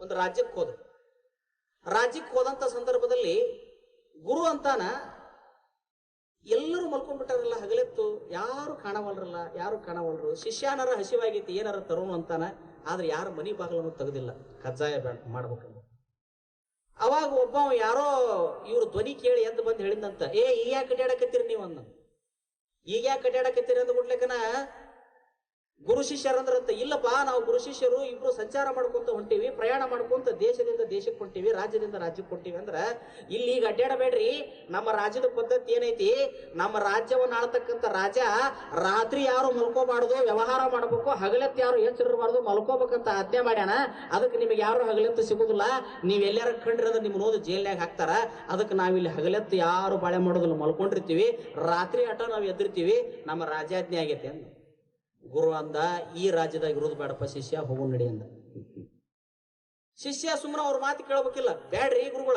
ಒಂದು ರಾಜ್ಯಕ್ಕೆ ಹೋದ್ರು. ರಾಜ್ಯಕ್ಕೆ ಹೋದಂತ ಸಂದರ್ಭದಲ್ಲಿ ಗುರು ಅಂತಾನ ಎಲ್ಲರೂ ಮಲ್ಕೊಂಡ್ಬಿಟ್ಟಾರಲ್ಲ, ಹಗಲೆತ್ತು. ಯಾರು ಕಾಣವಲ್ರಲ್ಲ, ಯಾರು ಕಾಣವಲ್ರು. ಶಿಷ್ಯಾನರ ಹಸಿವಾಗೈತಿ, ಏನಾರ ತರೋಣ ಅಂತಾನ, ಆದ್ರೆ ಯಾರು ಮನಿ ಬಾಗಿಲನ್ನು ತೆಗೆದಿಲ್ಲ. ಕಜ್ಜಾಯ ಮಾಡ್ಬೇಕು ಅವಾಗ ಒಬ್ಬ ಯಾರೋ ಇವ್ರ ಧ್ವನಿ ಕೇಳಿ ಎದ್ದು ಬಂದು ಹೇಳಿದಂತ ಏ ಈಗ ಯಾಕೆ ನೀವನ್ನ ನೀವು ಈಗ ಯಾಕೆ ಅಂದ ಗುಡ್ಲೆಕನ ಗುರು ಶಿಷ್ಯರಂದ್ರಂತ ಇಲ್ಲಪ್ಪ, ನಾವು ಗುರು ಶಿಷ್ಯರು ಇಬ್ರು ಸಂಚಾರ ಮಾಡ್ಕೊಂತ ಹೊಂಟಿವಿ, ಪ್ರಯಾಣ ಮಾಡ್ಕೊಂತ ದೇಶದಿಂದ ದೇಶಕ್ಕೆ ಹೊಂಟಿವಿ, ರಾಜ್ಯದಿಂದ ರಾಜ್ಯಕ್ಕೆ ಹೊಂಟಿವಿ ಅಂದ್ರ, ಇಲ್ಲಿ ಈಗ ಅಡ್ಡಾಡಬೇಡ್ರಿ ನಮ್ಮ ರಾಜ್ಯದ ಪದ್ಧತಿ ಏನೈತಿ, ನಮ್ಮ ರಾಜ್ಯವನ್ನ ಆಳ್ತಕ್ಕಂತ ರಾಜ ರಾತ್ರಿ ಯಾರು ಮಲ್ಕೋಬಾರ್ದು, ವ್ಯವಹಾರ ಮಾಡ್ಬೇಕು, ಹಗಲೆತ್ತು ಯಾರು ಎಚ್ಚರಿರಬಾರ್ದು, ಮಲ್ಕೋಬೇಕಂತ ಆಜ್ಞೆ ಮಾಡ್ಯಾನ, ಅದಕ್ಕೆ ನಿಮಗೆ ಯಾರು ಹಗಲೆತ್ತು ಸಿಗುದಿಲ್ಲ, ನೀವ್ ಎಲ್ಲಾರ ಕಂಡ್ರಿ ಅಂದ್ರೆ ನಿಮ್ ನೋದು ಜೈಲ್ನಾಗ ಹಾಕ್ತಾರ, ಅದಕ್ಕೆ ನಾವಿಲ್ಲಿ ಹಗಲೆತ್ತು ಯಾರು ಬಾಳೆ ಮಾಡೋದಿಲ್ಲ, ಮಲ್ಕೊಂಡಿರ್ತೀವಿ, ರಾತ್ರಿ ಆಟ ನಾವು ಎದ್ದಿರ್ತೀವಿ, ನಮ್ಮ ರಾಜ್ಯಾಜ್ಞೆ ಆಗೈತೆ ಅಂದ ಗುರು ಅಂದ, ಈ ರಾಜ್ಯದಾಗ ಇರೋದು ಬೇಡಪ್ಪ ಶಿಷ್ಯ, ಹೋಗು ನಡಿ ಅಂದ. ಶಿಷ್ಯ ಸುಮ್ಮನೆ ಅವ್ರ ಮಾತು ಕೇಳ್ಬೇಕಿಲ್ಲ. ಬ್ಯಾಡ್ರಿ ಗುರುಗಳ.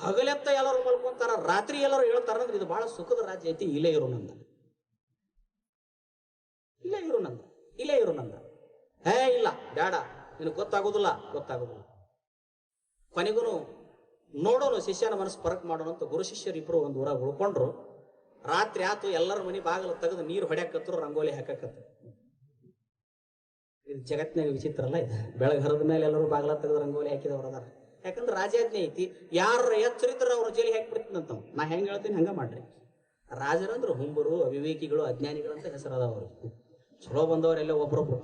ಹಗಲೆತ್ತ ಎಲ್ಲರೂ ಮಲ್ಕೊಂತಾರ, ರಾತ್ರಿ ಎಲ್ಲರೂ ಹೇಳ್ತಾರ ಅಂದ್ರೆ ಇದು ಬಹಳ ಸುಖದ ರಾಜ್ಯ ಐತಿ, ಇಲ್ಲೇ ಇರು ನಂದ. ಇಲ್ಲೇ ಇರು ನಂದ. ಇಲ್ಲೇ ಇರು ನಂದ. ಹೇ, ಇಲ್ಲ ಬೇಡ ನಿನಗೆ ಗೊತ್ತಾಗೋದಿಲ್ಲ ಗೊತ್ತಾಗೋದಿಲ್ಲ. ಕೊನೆಗೂ ನೋಡೋನು, ಶಿಷ್ಯನ ಮನಸ್ಸು ಪರಕ್ ಮಾಡೋಣ ಅಂತ ಗುರು ಶಿಷ್ಯರು ಇಬ್ರು ಒಂದು ಊರಾಗ ಉಳ್ಕೊಂಡ್ರು. ರಾತ್ರಿ ಆತು ಎಲ್ಲರ ಮನೆ ಬಾಗಿಲು ತೆಗೆದು ನೀರು ಹೊಡ್ಯಾಕತ್ರು ರಂಗೋಲಿ ಹಾಕಕತ್ರು ಇದು ಜಗತ್ತಿನಾಗ ವಿಚಿತ್ರ ಅಲ್ಲ ಇದು. ಬೆಳಗ್ಗೆ ಹರಿದ ಮೇಲೆ ಎಲ್ಲರೂ ಬಾಗಿಲ ತೆಗೆದು ರಂಗೋಲಿ ಹಾಕಿದವ್ರು ಅದಾರ. ಯಾಕಂದ್ರೆ ರಾಜಾಜ್ಞೆ ಐತಿ ಯಾರ ಎಚ್ಚರಿದ್ರೆ ಅವ್ರ ಜೈಲಿಗೆ ಹಾಕಿಬಿಡ್ತೀನಿ ನಾ ಹೆಂಗೆ ಹೇಳ್ತೀನಿ ಹಂಗೆ ಮಾಡ್ರಿ. ರಾಜರಂದ್ರೆ ಹುಂಬರು, ಅವಿವೇಕಿಗಳು, ಅಜ್ಞಾನಿಗಳು ಅಂತ ಹೆಸರದ ಅವ್ರಿಗೆ ಚಲೋ ಬಂದವರೆಲ್ಲ ಒಬ್ರೊಬ್ರು.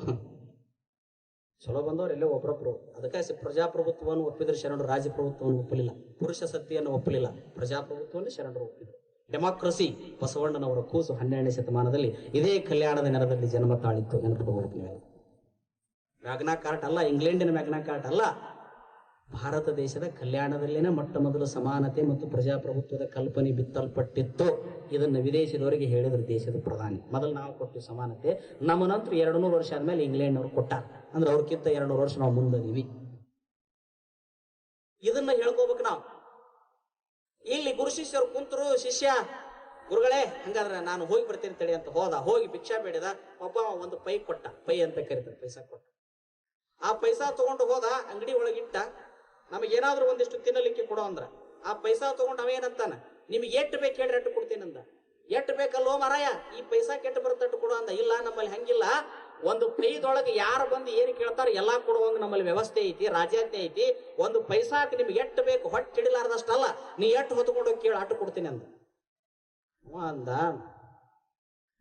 ಚಲೋ ಬಂದವರೆಲ್ಲ ಒಬ್ರೊಬ್ರು. ಅದಕ್ಕೆ ಪ್ರಜಾಪ್ರಭುತ್ವವನ್ನು ಒಪ್ಪಿದ್ರೆ ಶರಣರು ರಾಜಪ್ರಭುತ್ವವನ್ನು ಒಪ್ಪಲಿಲ್ಲ. ಪುರುಷ ಸತ್ತೆಯನ್ನು ಒಪ್ಪಲಿಲ್ಲ. ಪ್ರಜಾಪ್ರಭುತ್ವವನ್ನು ಶರಣರು ಒಪ್ಪಿದ್ರು. ಡೆಮಾಕ್ರಸಿ ಬಸವಣ್ಣನವರ ಕೂಸು ಹನ್ನೆರಡನೇ ಶತಮಾನದಲ್ಲಿ ಇದೇ ಕಲ್ಯಾಣದ ನೆರದಲ್ಲಿ ಜನ್ಮ ತಾಳಿತ್ತು ನೆನಪು ನೀವು ಮ್ಯಾಗ್ನಾ ಕಾರ್ಟ್ ಅಲ್ಲ, ಇಂಗ್ಲೆಂಡಿನ ಮ್ಯಾಗ್ನಾ ಕಾರ್ಟ್ ಅಲ್ಲ. ಭಾರತ ದೇಶದ ಕಲ್ಯಾಣದಲ್ಲೇನೆ ಮೊಟ್ಟ ಮೊದಲು ಸಮಾನತೆ ಮತ್ತು ಪ್ರಜಾಪ್ರಭುತ್ವದ ಕಲ್ಪನೆ ಬಿತ್ತಲ್ಪಟ್ಟಿತ್ತು. ಇದನ್ನು ವಿದೇಶದವರಿಗೆ ಹೇಳಿದ್ರು ದೇಶದ ಪ್ರಧಾನಿ. ಮೊದಲು ನಾವು ಕೊಟ್ಟು ಸಮಾನತೆ, ನಮ್ಮ ನಂತರ ಎರಡು ನೂರು ವರ್ಷ ಆದ್ಮೇಲೆ ಇಂಗ್ಲೆಂಡ್ನವ್ರು ಕೊಟ್ಟಾರ. ಅಂದ್ರೆ ಅವ್ರಕ್ಕಿಂತ ಎರಡು ನೂರು ವರ್ಷ ನಾವು ಮುಂದದೀವಿ. ಇದನ್ನ ಹೇಳ್ಕೋಬೇಕು ನಾವು. ಇಲ್ಲಿ ಗುರು ಶಿಷ್ಯರು ಕುಂತರು, ಶಿಷ್ಯ, ಗುರುಗಳೇ, ಹಂಗಾದ್ರೆ ನಾನು ಹೋಗಿ ಬರ್ತೀನಿ ತಡಿ ಅಂತ ಹೋದ. ಹೋಗಿ ಭಿಕ್ಷಾ ಬೇಡಿದ. ಒಬ್ಬ ಒಂದು ಪೈ ಕೊಟ್ಟ. ಪೈ ಅಂತ ಕರೀತಾರೆ, ಪೈಸಾ ಕೊಟ್ಟ. ಆ ಪೈಸಾ ತಗೊಂಡು ಹೋದ ಅಂಗಡಿ ಒಳಗಿಟ್ಟ, ನಮಗೇನಾದ್ರೂ ಒಂದಿಷ್ಟು ತಿನ್ನಲಿಕ್ಕೆ ಕೊಡೋ ಅಂದ್ರ. ಆ ಪೈಸಾ ತಗೊಂಡು ಅವೇನಂತಾನ ನಿಮ್ಗೆ ಎಷ್ಟು ಬೇಕು ಹೇಳ್ರಿ ಅಟ್ಟು ಕೊಡ್ತೀನಂದ ಎಟ್ಟು ಬೇಕಲ್ಲೋ ಮಾರಾಯ, ಈ ಪೈಸಾ ಕೆಟ್ಟು ಬರ್ತಟ್ಟು ಕೊಡು ಅಂದ. ಇಲ್ಲ, ನಮ್ಮಲ್ಲಿ ಹಂಗಿಲ್ಲ. ಒಂದು ಕೈದೊಳಗೆ ಯಾರು ಬಂದು ಏನು ಕೇಳ್ತಾರ ಎಲ್ಲಾ ಕೊಡುವಂಗ ನಮ್ಮಲ್ಲಿ ವ್ಯವಸ್ಥೆ ಐತಿ, ರಾಜ್ಯಾಜ್ಞೆ ಐತಿ. ಒಂದು ಪೈಸಾಕ್ ನಿಮ್ಗೆ ಎಟ್ಟು ಬೇಕು ಹೊಟ್ಟೆ ಹಿಡಿಲಾರ್ದಷ್ಟಲ್ಲ, ನೀ ಎಟ್ಟು ಹೊತ್ಕೊಂಡು ಕೇಳಿ, ಅಟ್ಟು ಕೊಡ್ತೀನಿ ಅಂದ. ಅಂದ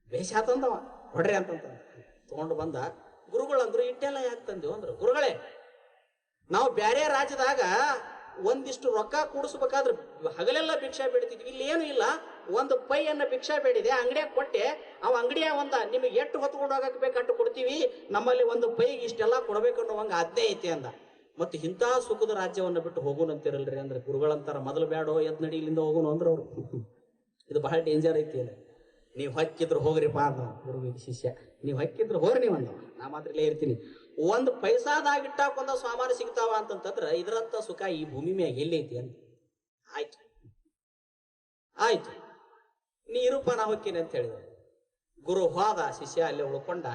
ಬೇಷ ಆತಂದವ ಹೊಡ್ರಿ ಅಂತಂತ. ತಗೊಂಡು ಬಂದ ಗುರುಗಳಂದ್ರು ಇಟ್ಟೆಲ್ಲ ಯಾಕೆ ತಂದೆವು ಅಂದ್ರು, ಗುರುಗಳೇ, ನಾವು ಬ್ಯಾರೆ ರಾಜ್ಯದಾಗ ಒಂದಿಷ್ಟು ರೊಕ್ಕ ಕೂಡಿಸ್ಬೇಕಾದ್ರೆ ಹಗಲೆಲ್ಲ ಭಿಕ್ಷಾ ಬೇಡ್ತಿದ್ವಿ. ಇಲ್ಲಿ ಏನು ಇಲ್ಲ. ಒಂದು ಪೈಯನ್ನ ಭಿಕ್ಷಾ ಬೇಡಿದೆ ಅಂಗಡಿಯಾಗ ಕೊಟ್ಟೆ. ಅವ ಅಂಗಡಿಯ ಒಂದ, ನಿಮಗೆ ಎಷ್ಟು ಹೊತ್ಕೊಂಡು ಹೋಗಕ್ ಬೇಕಂಟು ಕೊಡ್ತೀವಿ. ನಮ್ಮಲ್ಲಿ ಒಂದು ಪೈಗೆ ಇಷ್ಟೆಲ್ಲ ಕೊಡ್ಬೇಕು ಅನ್ನೋ ಹಂಗ ಅದ್ದೇ ಐತಿ ಅಂದ. ಮತ್ತೆ ಇಂಥ ಸುಖದ ರಾಜ್ಯವನ್ನು ಬಿಟ್ಟು ಹೋಗೋಣ ಅಂತಿರಲ್ರಿ ಅಂದ್ರೆ ಗುರುಗಳಂತಾರ ಮೊದಲು ಬೇಡೋ ಎದ್ ನಡಿ ಇಲ್ಲಿಂದ ಹೋಗೋಣ ಅಂದ್ರೆ ಅವ್ರು. ಇದು ಬಹಳ ಡೇಂಜರ್ ಐತಿ ಅಲ್ಲಿ. ನೀವು ಹಕ್ಕಿದ್ರು ಹೋಗ್ರಿಪ್ಪ ಅಂದ ಗುರುವಿಗೆ ಶಿಷ್ಯ. ನೀವು ಹಕ್ಕಿದ್ರು ಹೋಗ್ರಿ ನೀವು ಅಂದ. ನಾ ಮಾತ್ರ ಇಲ್ಲೇ ಇರ್ತೀನಿ. ಒಂದು ಪೈಸಾದಾಗ ಇಟ್ಟಾಕೊಂದ ಸಿಗ್ತಾವ ಅಂತಂತಂದ್ರ ಇದರಂತ ಸುಖ ಈ ಭೂಮಿ ಮ್ಯಾಗ ಎಲ್ಲೈತಿ ಅಂತ ಆಯ್ತು. ಆಯ್ತು. ನೀ ಇರುಪ್ಪ ನಾ ಹೊಕ್ಕೇನೆ ಅಂತ ಹೇಳಿದ. ಗುರು ಹೋದ ಶಿಷ್ಯ ಅಲ್ಲಿ ಉಳ್ಕೊಂಡ.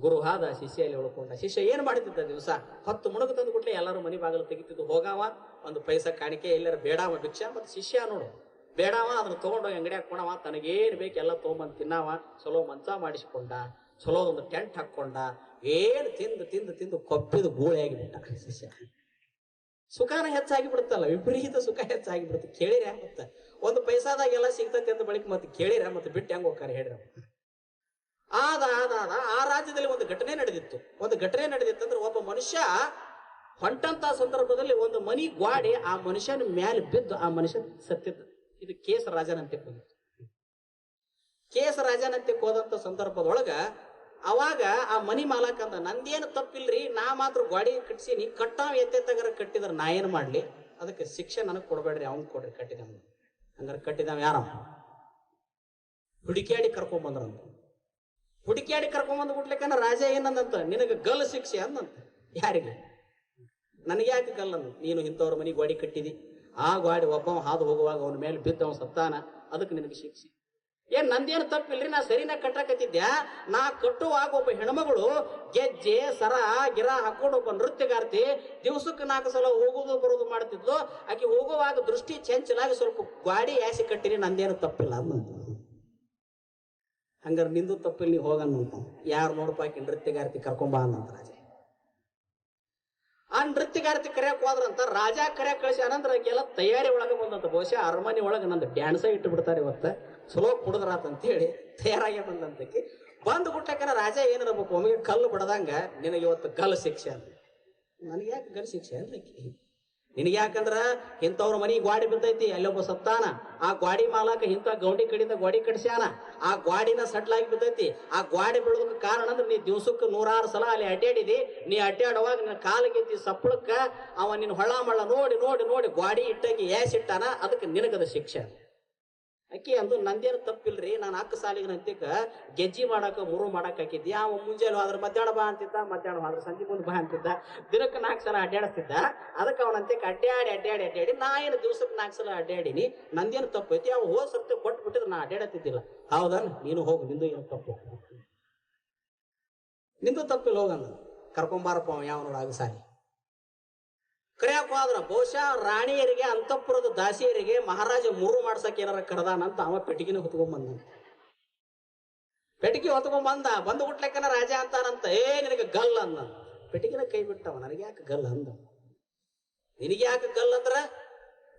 ಗುರು ಹಾದ ಶಿಷ್ಯ ಅಲ್ಲಿ ಉಳ್ಕೊಂಡ. ಶಿಷ್ಯ ಏನ್ ಮಾಡ್ತಿದ್ದ ದಿವಸ? ಹತ್ತು ಮುಣಗ ತಂದು ಎಲ್ಲರೂ ಮನಿ ಬಾಗಿಲು ತೆಗಿತಿದ್ದು ಹೋಗಾವ. ಒಂದು ಪೈಸಾ ಕಾಣಿಕೆ, ಎಲ್ಲರ ಬೇಡಾವ ಭಿಕ್ಷ. ಮತ್ತೆ ಶಿಷ್ಯ ನೋಡು. ಬೇಡಾವ, ಅದನ್ನ ತೊಗೊಂಡು ಹೋಗಿ ಅಂಗಡಿಯಾಗ ಕೊಡವ, ತನಗೇನು ಬೇಕು ಎಲ್ಲ ತೊಗೊಂಬಂದು ತಿನ್ನಾವ, ಚಲೋ ಮಂಚ ಮಾಡಿಸ್ಕೊಂಡ, ಚಲೋ ಒಂದು ಟೆಂಟ್ ಹಾಕ್ಕೊಂಡ, ಏನು ತಿಂದು ತಿಂದು ತಿಂದು ಕೊಪ್ಪಿದ ಗೂಳೆ ಬಿಟ್ಟ ಶಿಷ್ಯ ಸುಖನ ಹೆಚ್ಚಾಗಿ ಬಿಡುತ್ತಲ್ಲ, ವಿಪರೀತ ಸುಖ ಹೆಚ್ಚಾಗಿ ಬಿಡುತ್ತೆ. ಕೇಳಿರ ಮತ್ತೆ? ಒಂದು ಪೈಸಾದಾಗ ಎಲ್ಲ ಸಿಗ್ತೈತೆ ಅಂತ ಬಳಿಕ ಮತ್ತೆ ಕೇಳಿರ ಮತ್ತೆ? ಬಿಟ್ಟು ಹೆಂಗ್ ಹೋಗ್ತಾರೆ ಹೇಳ್ರಿ ಆದ ಆದ ಆದ, ಆ ರಾಜ್ಯದಲ್ಲಿ ಒಂದು ಘಟನೆ ನಡೆದಿತ್ತು. ಒಂದು ಘಟನೆ ನಡೆದಿತ್ತು ಅಂದ್ರೆ ಒಬ್ಬ ಮನುಷ್ಯ ಹೊಂಟಂತ ಸಂದರ್ಭದಲ್ಲಿ ಒಂದು ಮನಿ ಗ್ವಾಡಿ ಆ ಮನುಷ್ಯನ ಮ್ಯಾಲೆ ಬಿದ್ದು ಆ ಮನುಷ್ಯ ಸತ್ತಿದ್ದ. ಇದು ಕೇಸ ರಾಜನಂತೆ ಹೋಗಿತ್ತು. ಕೇಸ ರಾಜನಂತೆ ಹೋದಂತ ಸಂದರ್ಭದೊಳಗ ಅವಾಗ ಆ ಮನಿ ಮಾಲಕ ಅಂದ, ನಂದೇನು ತಪ್ಪಿಲ್ರಿ? ನಾ ಮಾತ್ರ ಗಾಡಿ ಕಟ್ಸೀನಿ ಕಟ್ಟಾವ್ ಎತ್ತೆ ತಗರ ಕಟ್ಟಿದ್ರ ನಾ ಏನ್ ಮಾಡ್ಲಿ? ಅದಕ್ಕೆ ಶಿಕ್ಷೆ ನನಗೆ ಕೊಡ್ಬೇಡ್ರಿ, ಅವ್ನ್ ಕೊಡ್ರಿ, ಕಟ್ಟಿದವ್ ಹಂಗಾರೆ ಕಟ್ಟಿದವ್ ಯಾರ? ಹುಡುಕ್ಯಾಡಿ ಕರ್ಕೊಂಡ್ ಬಂದ್ರಂತ. ಹುಡುಕ್ಯಾಡಿ ಕರ್ಕೊಂಡ್ ಬಂದ್ ಬಿಡ್ಲಿಕ್ಕನ ರಾಜ ಏನಂದಂತ, ನಿನಗೆ ಗಲ್ ಶಿಕ್ಷೆ ಅಂದಂತ. ಯಾರಿಗೆ? ನನಗೆ ಯಾಕೆ ಗಲ್ ನೀನು ಇಂಥವ್ರ ಮನಿ ಗಾಡಿ ಕಟ್ಟಿದಿ. ಆ ಗಾಡಿ ಒಬ್ಬ ಹಾದು ಹೋಗುವಾಗ ಅವನ ಮೇಲೆ ಬಿದ್ದ ಅವನ ಸತ್ತಾನ, ಅದಕ್ಕೆ ನಿನಗೆ ಶಿಕ್ಷೆ. ಏನ್ ನಂದೇನು ತಪ್ಪಿಲ್ರಿ? ನಾ ಸರಿನ ಕಟ್ಟಕತ್ತಿದ್ದೆ ನಾ ಕಟ್ಟುವಾಗ ಒಬ್ಬ ಹೆಣ್ಮಗಳು ಗೆಜ್ಜೆ, ಸರ, ಗಿರ ಹಾಕೊಂಡು ಒಬ್ಬ ನೃತ್ಯಗಾರ್ತಿ ದಿವಸಕ್ಕೆ ನಾಲ್ಕು ಸಲ ಹೋಗುದು ಬರೋದು ಮಾಡ್ತಿದ್ಲು. ಆಕೆ ಹೋಗುವಾಗ ದೃಷ್ಟಿ ಚಂಚಲಾಗಿ ಸ್ವಲ್ಪ ಗಾಡಿ ಯಾಸಿ ಕಟ್ಟಿರಿ, ನಂದೇನು ತಪ್ಪಿಲ್ಲ ಅಂದಂತ ಹಂಗಾರೆ ನಿಂದು ತಪ್ಪಿಲ್ಲ, ನೀ ಹೋಗಣ್ಣು ಯಾರು ನೋಡಪ್ಪ ಆಕೆ ನೃತ್ಯಗಾರ್ತಿ ಕರ್ಕೊಂಬ ಅಂದಂತ ರಾಜ. ಆ ನೃತ್ಯಗಾರ್ತಿ ಕರೆಯಕ್ ಹೋದ್ರಂತ ರಾಜ ಕರೆಯಕ್ ಕಳಿಸಿ ಅನಂತರ ಆಕೆಲ್ಲ ತಯಾರಿ ಒಳಗೆ ಬಂದಂತ ಬಹುಶಃ ಅರಮನೆ ಒಳಗೆ ನಂದು ಡ್ಯಾನ್ಸ ಇಟ್ಟು ಬಿಡ್ತಾರೆ ಇವತ್ತ. ಚಲೋ ಕುಡಿದ್ರಾತ ಅಂತ ಹೇಳಿ ತಯಾರಾಗಿ ಬಂದಂತಕ್ಕೆ ಬಂದು ಬಿಟ್ಟಕ್ಕನ ರಾಜ ಏನಿರ್ಬೇಕು ಒಮ್ಮೆಗೆ ಕಲ್ಲು ಬಿಡದಂಗ ನಿನಗೆ ಇವತ್ತು ಗಲ್ ಶಿಕ್ಷೆ ಅಂತ ನನಗೆ ಯಾಕೆ ಗಲ್ ಶಿಕ್ಷೆ ಅನ್ಲಿಕ್ಕೆ ನಿನಗೆ ಯಾಕಂದ್ರ ಇಂಥವ್ರ ಮನಿ ಗ್ವಾಡಿ ಬಿದ್ದೈತಿ, ಅಲ್ಲೊಬ್ಬ ಸತ್ತಾನ ಆ ಗ್ವಾಡಿ ಮಾಲಕ ಇಂಥ ಗೌಂಡಿ ಕಡಿಯಿಂದ ಗ್ವಾಡಿ ಕಟ್ಸ್ಯಾನ. ಆ ಗ್ವಾಡಿನ ಸಟ್ಲಾಗಿ ಬಿದ್ದೈತಿ. ಆ ಗ್ವಾಡಿ ಬೀಳೋದಕ್ಕೆ ಕಾರಣ ಅಂದ್ರೆ ನೀ ದಿವ್ಸಕ್ಕೆ ನೂರಾರು ಸಲ ಅಲ್ಲಿ ಅಡ್ಡಾಡಿದಿ ನೀ ಅಡ್ಡಾಡುವಾಗ ನಿನ್ನ ಕಾಲಿಗೆದ್ದಿ ಸಪ್ಪಳಕ್ಕ ಅವ ನಿನ್ನ ಹೊಳ ಮಳ್ಳ ನೋಡಿ ನೋಡಿ ನೋಡಿ ಗ್ವಾಡಿ ಇಟ್ಟಾಗಿ ಏಸಿಟ್ಟಾನ ಅದಕ್ಕೆ ನಿನಗದ ಶಿಕ್ಷೆ. ಅಕ್ಕಿ ಅಂದು ನಂದೇನು ತಪ್ಪಿಲ್ರಿ? ನಾನು ಅಕ್ಕ ಸಾಲಿಗೆ ನಂತಿಕ ಗೆಜ್ಜಿ ಮಾಡಾಕ, ಮುರು ಮಾಡಕ್ ಹಾಕಿದ್ದೆ. ಅವ ಮುಂಜಾನೆ ಆದ್ರೆ ಮಧ್ಯಾಹ್ನ ಬಾ ಅಂತಿದ್ದ, ಮಧ್ಯಾಹ್ನ ಆದ್ರೆ ಸಂಜೆ ಮುಂದೆ ಬಾ ಅಂತಿದ್ದ. ದಿನಕ್ಕೆ ನಾಲ್ಕು ಸಲ ಅಡ್ಡಾಡಿಸ್ತಿದ್ದ ಅದಕ್ಕೆ ಅವನಂತಿಕ ಅಡ್ಡಾಡಿ ಅಡ್ಡಾಡಿ ಅಡ್ಡಾಡಿ ನಾ ಏನು ದಿವ್ಸಕ್ಕೆ ನಾಲ್ಕು ಸಲ ಅಡ್ಡಾಡಿನಿ ನಂದೇನು ತಪ್ಪು ಐತಿ? ಅವ ಹೋದ್ ಸರ್ತಿ ಕೊಟ್ಟು ಬಿಟ್ಟಿದ್ರೆ ನಾ ಅಡ್ಡಾಡತ್ತಿದ್ದಿಲ್ಲ ಹೌದನ್ ನೀನು ಹೋಗು, ನಿಂದು ಏನು ತಪ್ಪು? ನಿಂದು ತಪ್ಪಿಲ್ಲ ಹೋಗಂದ ಕರ್ಕೊಂಬಾರಪ್ಪ ಯಾವ ನೋಡಾಗ ಸಾಲಿ. ಕರೆಯಕ್ ಹೋದ್ರ ಬಹುಶಃ ರಾಣಿಯರಿಗೆ, ಅಂತಃಪುರದ ದಾಸಿಯರಿಗೆ ಮಹಾರಾಜ ಮೂರು ಮಾಡ್ಸಕ್ ಏನಾರ ಕರೆದಾನಂತ ಅವ ಪೆಟ್ಟಿಗೆನ ಹೊತ್ಕೊಂಡ್ ಬಂದ ಪೆಟ್ಟಿಗೆ ಹೊತ್ಕೊಂಡ್ ಬಂದ, ಬಂದು ಹುಟ್ಲೆಕ್ಕನ ರಾಜ ಅಂತಾನಂತ, ಏ, ನಿನಗೆ ಗಲ್ ಅಂದ. ಪೆಟ್ಟಿಗೆನ ಕೈ ಬಿಟ್ಟವ, ನನಗೆ ಯಾಕೆ ಗಲ್ ಅಂದ. ನಿನಗೆ ಯಾಕೆ ಗಲ್ ಅಂದ್ರ